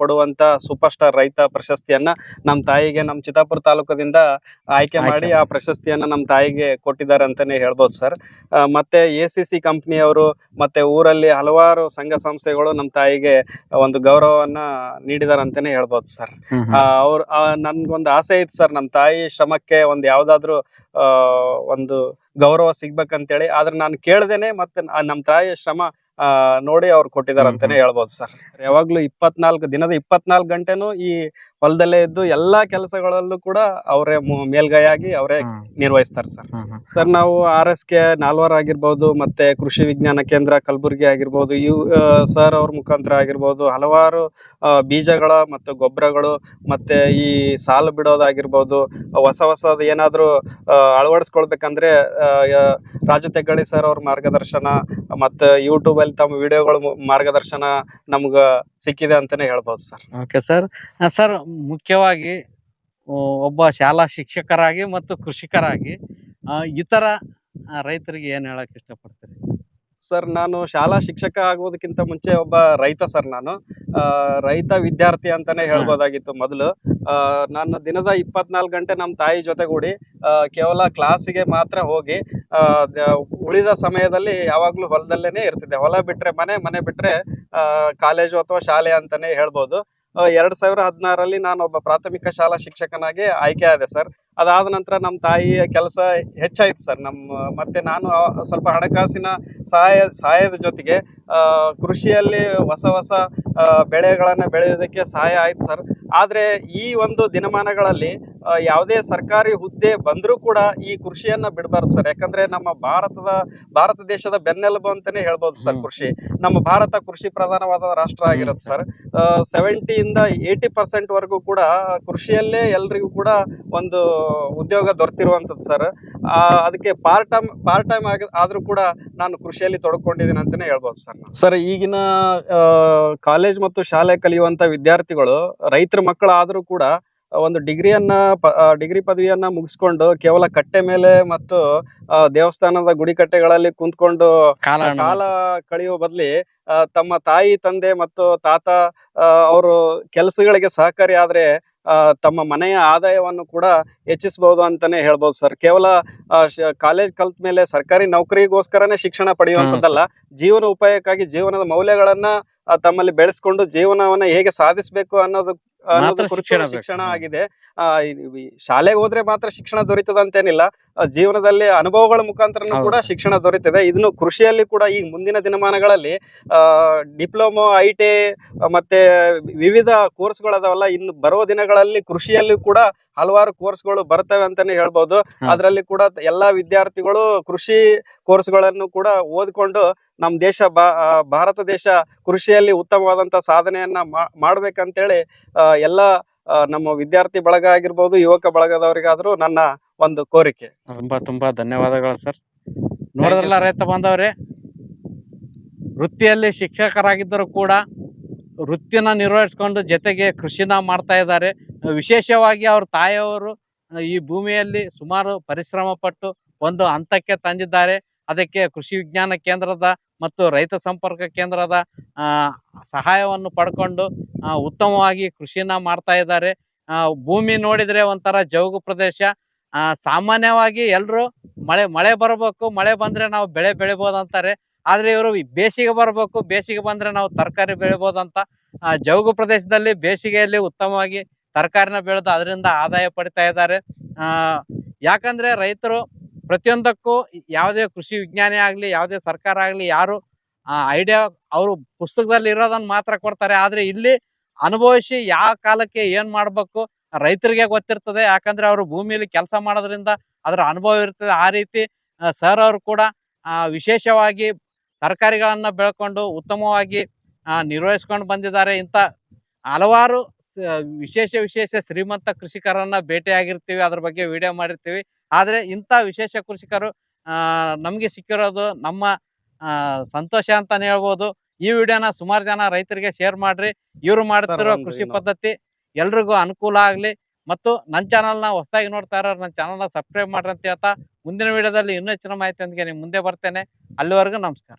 ಕೊಡುವಂತ ಸೂಪರ್ ಸ್ಟಾರ್ ರೈತ ಪ್ರಶಸ್ತಿಯನ್ನ ನಮ್ಮ ತಾಯಿಗೆ ನಮ್ಮ ಚಿತ್ತಾಪುರ ತಾಲೂಕದಿಂದ ಆಯ್ಕೆ ಮಾಡಿ ಆ ಪ್ರಶಸ್ತಿಯನ್ನ ನಮ್ಮ ತಾಯಿಗೆ ಕೊಟ್ಟಿದ್ದಾರೆ ಅಂತಾನೆ ಹೇಳ್ಬೋದು ಸರ್ ಮತ್ತೆ ಎ ಸಿ ಸಿ ಕಂಪ್ನಿಯವರು ಮತ್ತೆ ಊರಲ್ಲಿ ಹಲವಾರು ಸಂಘ ಸಂಸ್ಥೆಗಳು ನಮ್ಮ ತಾಯಿಗೆ ಒಂದು ಗೌರವವನ್ನ ನೀಡಿದಾರಂತಾನೆ ಹೇಳ್ಬೋದು ಸರ್. ಅವ್ರ ನನ್ಗೊಂದು ಆಸೆ ಇತ್ತು ಸರ್ ನಮ್ಮ ತಾಯಿ ಶ್ರಮಕ್ಕೆ ಒಂದು ಯಾವ್ದಾದ್ರು ಆ ಒಂದು ಗೌರವ ಸಿಗ್ಬೇಕಂತೇಳಿ ಆದ್ರೆ ನಾನು ಕೇಳ್ದೇನೆ ಮತ್ತೆ ನಮ್ಮ ತಾಯಿ ಶ್ರಮ ನೋಡಿ ಅವ್ರು ಕೊಟ್ಟಿದ್ದಾರೆ ಅಂತಾನೆ ಹೇಳ್ಬೋದು ಸರ್. ಯಾವಾಗ್ಲೂ ಇಪ್ಪತ್ನಾಲ್ಕು ದಿನದ ಇಪ್ಪತ್ನಾಲ್ಕು ಗಂಟೆನೂ ಈ ಹೊಲದಲ್ಲೇ ಇದ್ದು ಎಲ್ಲಾ ಕೆಲಸಗಳಲ್ಲೂ ಕೂಡ ಅವರೇ ಮೇಲ್ಗೈಯಾಗಿ ಅವರೇ ನಿರ್ವಹಿಸ್ತಾರೆ ಸರ್. ಸರ್ ನಾವು ಆರ್ ಎಸ್ ಕೆ ನಾಲ್ವರ್ ಆಗಿರ್ಬೋದು ಮತ್ತೆ ಕೃಷಿ ವಿಜ್ಞಾನ ಕೇಂದ್ರ ಕಲಬುರಗಿ ಆಗಿರ್ಬೋದು ಇವು ಸರ್ ಅವ್ರ ಮುಖಾಂತರ ಆಗಿರ್ಬೋದು ಹಲವಾರು ಬೀಜಗಳ ಮತ್ತು ಗೊಬ್ಬರಗಳು ಮತ್ತೆ ಈ ಸಾಲು ಬಿಡೋದಾಗಿರ್ಬೋದು ಹೊಸ ಹೊಸದು ಏನಾದರೂ ಅಳವಡಿಸ್ಕೊಳ್ಬೇಕಂದ್ರೆ ರಾಜು ತೆಗ್ಗಳಿ ಸರ್ ಅವ್ರ ಮಾರ್ಗದರ್ಶನ ಮತ್ತು ಯೂಟ್ಯೂಬಲ್ಲಿ ತಮ್ಮ ವಿಡಿಯೋಗಳ ಮಾರ್ಗದರ್ಶನ ನಮ್ಗ ಸಿಕ್ಕಿದೆ ಅಂತಾನೆ ಹೇಳ್ಬೋದು ಸರ್. Okay sir. ಸರ್ ಮುಖ್ಯವಾಗಿ ಒಬ್ಬ ಶಾಲಾ ಶಿಕ್ಷಕರಾಗಿ ಮತ್ತು ಕೃಷಿಕರಾಗಿ ಇತರ ರೈತರಿಗೆ ಏನು ಹೇಳಕ್ ಇಷ್ಟಪಡ್ತೀರಿ? ಸರ್, ನಾನು ಶಾಲಾ ಶಿಕ್ಷಕ ಆಗೋದಕ್ಕಿಂತ ಮುಂಚೆ ಒಬ್ಬ ರೈತ ಸರ್ ನಾನು. ರೈತ ವಿದ್ಯಾರ್ಥಿ ಅಂತಾನೆ ಹೇಳ್ಬೋದಾಗಿತ್ತು ಮೊದಲು. ನಾನು ದಿನದ ಇಪ್ಪತ್ನಾಲ್ಕು ಗಂಟೆ ನಮ್ಮ ತಾಯಿ ಜೊತೆಗೂಡಿ ಕೇವಲ ಕ್ಲಾಸಿಗೆ ಮಾತ್ರ ಹೋಗಿ ಉಳಿದ ಸಮಯದಲ್ಲಿ ಯಾವಾಗಲೂ ಹೊಲದಲ್ಲೇ ಇರ್ತಿದ್ದೆ. ಹೊಲ ಬಿಟ್ರೆ ಮನೆ ಮನೆ ಬಿಟ್ರೆ ಕಾಲೇಜು ಅಥವಾ ಶಾಲೆ ಅಂತಾನೆ ಹೇಳ್ಬೋದು. ಎರಡ್ ಸಾವಿರ ನಾನು ಒಬ್ಬ ಪ್ರಾಥಮಿಕ ಶಾಲಾ ಶಿಕ್ಷಕನಾಗಿ ಆಯ್ಕೆ ಆದೆ, ಸರ್. ಅದಾದ ನಂತರ ನಮ್ಮ ತಾಯಿಯ ಕೆಲಸ ಹೆಚ್ಚಾಯ್ತು, ಸರ್. ನಮ್ಮ ಮತ್ತೆ ನಾನು ಸ್ವಲ್ಪ ಹಣಕಾಸಿನ ಸಹಾಯ, ಸಹಾಯದ ಜೊತೆಗೆ ಕೃಷಿಯಲ್ಲಿ ಹೊಸ ಹೊಸ ಬೆಳೆಗಳನ್ನು ಬೆಳೆಯೋದಕ್ಕೆ ಸಹಾಯ ಆಯ್ತು, ಸರ್. ಆದರೆ ಈ ಒಂದು ದಿನಮಾನಗಳಲ್ಲಿ ಯಾವುದೇ ಸರ್ಕಾರಿ ಹುದ್ದೆ ಬಂದರೂ ಕೂಡ ಈ ಕೃಷಿಯನ್ನ ಬಿಡಬಾರ್ದು ಸರ್. ಯಾಕಂದ್ರೆ ನಮ್ಮ ಭಾರತದ ಭಾರತ ದೇಶದ ಬೆನ್ನೆಲುಬು ಅಂತಾನೆ ಹೇಳ್ಬೋದು ಸರ್ ಕೃಷಿ. ನಮ್ಮ ಭಾರತ ಕೃಷಿ ಪ್ರಧಾನವಾದ ರಾಷ್ಟ್ರ ಆಗಿರುತ್ತೆ ಸರ್. ಸೆವೆಂಟಿಯಿಂದ ಏಯ್ಟಿ ಪರ್ಸೆಂಟ್ವರೆಗೂ ಕೂಡ ಕೃಷಿಯಲ್ಲೇ ಎಲ್ರಿಗೂ ಕೂಡ ಒಂದು ಉದ್ಯೋಗ ದೊರೆತಿರುವಂಥದ್ದು ಸರ್. ಅದಕ್ಕೆ ಪಾರ್ಟ್ ಟೈಮ್ ಪಾರ್ಟ್ ಟೈಮ್ ಆಗ ಆದರೂ ಕೂಡ ನಾನು ಕೃಷಿಯಲ್ಲಿ ತೊಡ್ಕೊಂಡಿದ್ದೀನಿ ಅಂತಾನೆ ಹೇಳ್ಬೋದು ಸರ್ ಸರ್ ಈಗಿನ ಕಾಲೇಜ್ ಮತ್ತು ಶಾಲೆ ಕಲಿಯುವಂತ ವಿದ್ಯಾರ್ಥಿಗಳು ರೈತರ ಮಕ್ಕಳಾದರೂ ಕೂಡ ಒಂದು ಡಿಗ್ರಿಯನ್ನ ಡಿಗ್ರಿ ಪದವಿಯನ್ನ ಮುಗಿಸ್ಕೊಂಡು ಕೇವಲ ಕಟ್ಟೆ ಮೇಲೆ ಮತ್ತು ದೇವಸ್ಥಾನದ ಗುಡಿ ಕಟ್ಟೆಗಳಲ್ಲಿ ಕುಂತ್ಕೊಂಡು ಕಾಲ ಕಳೆಯುವ ಬದಲಿ ತಮ್ಮ ತಾಯಿ ತಂದೆ ಮತ್ತು ತಾತ ಅವರು ಕೆಲಸಗಳಿಗೆ ಸಹಕಾರಿ ಆದ್ರೆ ತಮ್ಮ ಮನೆಯ ಆದಾಯವನ್ನು ಕೂಡ ಹೆಚ್ಚಿಸಬಹುದು ಅಂತಾನೆ ಹೇಳ್ಬೋದು ಸರ್. ಕೇವಲ ಕಾಲೇಜ್ ಕಲ್ತ ಮೇಲೆ ಸರ್ಕಾರಿ ನೌಕರಿಗೋಸ್ಕರನೇ ಶಿಕ್ಷಣ ಪಡೆಯುವಂತದ್ದಲ್ಲ ಜೀವನ ಉಪಾಯಕ್ಕಾಗಿ ಜೀವನದ ಮೌಲ್ಯಗಳನ್ನ ತಮ್ಮಲ್ಲಿ ಬೆಳೆಸ್ಕೊಂಡು ಜೀವನವನ್ನ ಹೇಗೆ ಸಾಧಿಸಬೇಕು ಅನ್ನೋದು ಅನ್ನೋದು ಮಾತ್ರ ಕುರಿತು ಶಿಕ್ಷಣ ಆಗಿದೆ. ಶಾಲೆಗೆ ಹೋದ್ರೆ ಮಾತ್ರ ಶಿಕ್ಷಣ ದೊರೀತದ ಅಂತೇನಿಲ್ಲ ಜೀವನದಲ್ಲಿ ಅನುಭವಗಳ ಮುಖಾಂತರನೂ. ಕೂಡ ಶಿಕ್ಷಣ ದೊರೀತದೆ. ಇದನ್ನು ಕೃಷಿಯಲ್ಲಿ ಕೂಡ ಈ ಮುಂದಿನ ದಿನಮಾನಗಳಲ್ಲಿ ಡಿಪ್ಲೊಮೊ ಐ ಟಿ ಮತ್ತೆ ವಿವಿಧ ಕೋರ್ಸ್ಗಳದಾವಲ್ಲ ಇನ್ನು ಬರುವ ದಿನಗಳಲ್ಲಿ ಕೃಷಿಯಲ್ಲಿ ಕೂಡ ಹಲವಾರು ಕೋರ್ಸ್ಗಳು ಬರ್ತವೆ ಅಂತಾನೆ ಹೇಳ್ಬೋದು. ಅದರಲ್ಲಿ ಕೂಡ ಎಲ್ಲಾ ವಿದ್ಯಾರ್ಥಿಗಳು ಕೃಷಿ ಕೋರ್ಸ್ಗಳನ್ನು ಕೂಡ ಓದ್ಕೊಂಡು ನಮ್ಮ ದೇಶ ಭಾರತ ದೇಶ ಕೃಷಿಯಲ್ಲಿ ಉತ್ತಮವಾದಂತ ಸಾಧನೆಯನ್ನ ಮಾಡ್ಬೇಕಂತೇಳಿ ಎಲ್ಲ ನಮ್ಮ ವಿದ್ಯಾರ್ಥಿ ಬಳಗ ಆಗಿರ್ಬೋದು ಯುವಕ ಬಳಗದವರಿಗಾದ್ರೂ ನನ್ನ ಒಂದು ಕೋರಿಕೆ. ತುಂಬಾ ತುಂಬಾ ಧನ್ಯವಾದಗಳು ಸರ್. ನೋಡಿದ್ರಲ್ಲ ರೈತ ಬಾಂಧವ್ರೆ? ವೃತ್ತಿಯಲ್ಲಿ ಶಿಕ್ಷಕರಾಗಿದ್ದರೂ ಕೂಡ ವೃತ್ತಿನ ನಿರ್ವಹಿಸ್ಕೊಂಡು ಜೊತೆಗೆ ಕೃಷಿನ ಮಾಡ್ತಾ ಇದ್ದಾರೆ. ವಿಶೇಷವಾಗಿ ಅವ್ರ ತಾಯಿಯವರು ಈ ಭೂಮಿಯಲ್ಲಿ ಸುಮಾರು ಪರಿಶ್ರಮ ಪಟ್ಟು ಒಂದು ಹಂತಕ್ಕೆ ತಂದಿದ್ದಾರೆ. ಅದಕ್ಕೆ ಕೃಷಿ ವಿಜ್ಞಾನ ಕೇಂದ್ರದ ಮತ್ತು ರೈತ ಸಂಪರ್ಕ ಕೇಂದ್ರದ ಸಹಾಯವನ್ನು ಪಡ್ಕೊಂಡು ಉತ್ತಮವಾಗಿ ಕೃಷಿನ ಮಾಡ್ತಾ ಇದ್ದಾರೆ. ಭೂಮಿ ನೋಡಿದ್ರೆ ಒಂಥರ ಜೌಗು ಪ್ರದೇಶ. ಸಾಮಾನ್ಯವಾಗಿ ಎಲ್ಲರೂ ಮಳೆ ಮಳೆ ಬರಬೇಕು, ಮಳೆ ಬಂದ್ರೆ ನಾವು ಬೆಳೆ ಬೆಳಿಬೋದು ಅಂತಾರೆ ಆದ್ರೆ ಇವರು ಬೇಸಿಗೆ ಬರಬೇಕು, ಬೇಸಿಗೆ ಬಂದ್ರೆ ನಾವು ತರಕಾರಿ ಬೆಳಿಬೋದಂತ. ಅಂತ ಜೌಗು ಪ್ರದೇಶದಲ್ಲಿ ಬೇಸಿಗೆಯಲ್ಲಿ ಉತ್ತಮವಾಗಿ ತರಕಾರಿನ ಬೆಳೆದು ಅದರಿಂದ ಆದಾಯ ಪಡಿತಾ ಇದ್ದಾರೆ. ಯಾಕಂದ್ರೆ ರೈತರು ಪ್ರತಿಯೊಂದಕ್ಕೂ ಯಾವುದೇ ಕೃಷಿ ವಿಜ್ಞಾನಿ ಆಗಲಿ, ಯಾವುದೇ ಸರ್ಕಾರ ಆಗಲಿ, ಯಾರು ಐಡಿಯಾ ಅವರು ಪುಸ್ತಕದಲ್ಲಿ ಇರೋದನ್ನ ಮಾತ್ರ ಕೊಡ್ತಾರೆ. ಆದರೆ ಇಲ್ಲಿ ಅನುಭವಿಸಿ ಯಾವ ಕಾಲಕ್ಕೆ ಏನು ಮಾಡಬೇಕು ರೈತರಿಗೆ ಗೊತ್ತಿರ್ತದೆ. ಯಾಕಂದ್ರೆ ಅವರು ಭೂಮಿಯಲ್ಲಿ ಕೆಲಸ ಮಾಡೋದ್ರಿಂದ ಅದರ ಅನುಭವ ಇರ್ತದೆ. ಆ ರೀತಿ ಸರ್ ಅವರು ಕೂಡ ವಿಶೇಷವಾಗಿ ತರಕಾರಿಗಳನ್ನು ಬೆಳ್ಕೊಂಡು ಉತ್ತಮವಾಗಿ ನಿರ್ವಹಿಸ್ಕೊಂಡು ಬಂದಿದ್ದಾರೆ. ಇಂಥ ಹಲವಾರು ವಿಶೇಷ ವಿಶೇಷ ಶ್ರೀಮಂತ ಕೃಷಿಕರನ್ನ ಭೇಟಿಯಾಗಿರ್ತೀವಿ. ಅದ್ರ ಬಗ್ಗೆ ವಿಡಿಯೋ ಮಾಡಿರ್ತೀವಿ. ಆದ್ರೆ ಇಂಥ ವಿಶೇಷ ಕೃಷಿಕರು ನಮ್ಗೆ ಸಿಕ್ಕಿರೋದು ನಮ್ಮ ಸಂತೋಷ ಅಂತಾನೆ ಹೇಳ್ಬೋದು. ಈ ವಿಡಿಯೋನ ಸುಮಾರು ಜನ ರೈತರಿಗೆ ಶೇರ್ ಮಾಡ್ರಿ. ಇವರು ಮಾಡ್ತಿರೋ ಕೃಷಿ. ಪದ್ಧತಿ ಎಲ್ರಿಗೂ ಅನುಕೂಲ ಆಗ್ಲಿ. ಮತ್ತು ನನ್ನ ಚಾನಲ್ನ ಹೊಸದಾಗಿ ನೋಡ್ತಾ ಇರೋರು ನನ್ನ ಚಾನಲ್ನ ಸಬ್ಸ್ಕ್ರೈಬ್ ಮಾಡ್ರಿ ಅಂತ ಹೇಳ್ತಾ ಮುಂದಿನ ವಿಡಿಯೋದಲ್ಲಿ ಇನ್ನೂ ಹೆಚ್ಚಿನ ಮಾಹಿತಿಯೊಂದಿಗೆ ನಿಮ್ಮ ಮುಂದೆ ಬರ್ತೇನೆ. ಅಲ್ಲಿವರೆಗೂ ನಮಸ್ಕಾರ.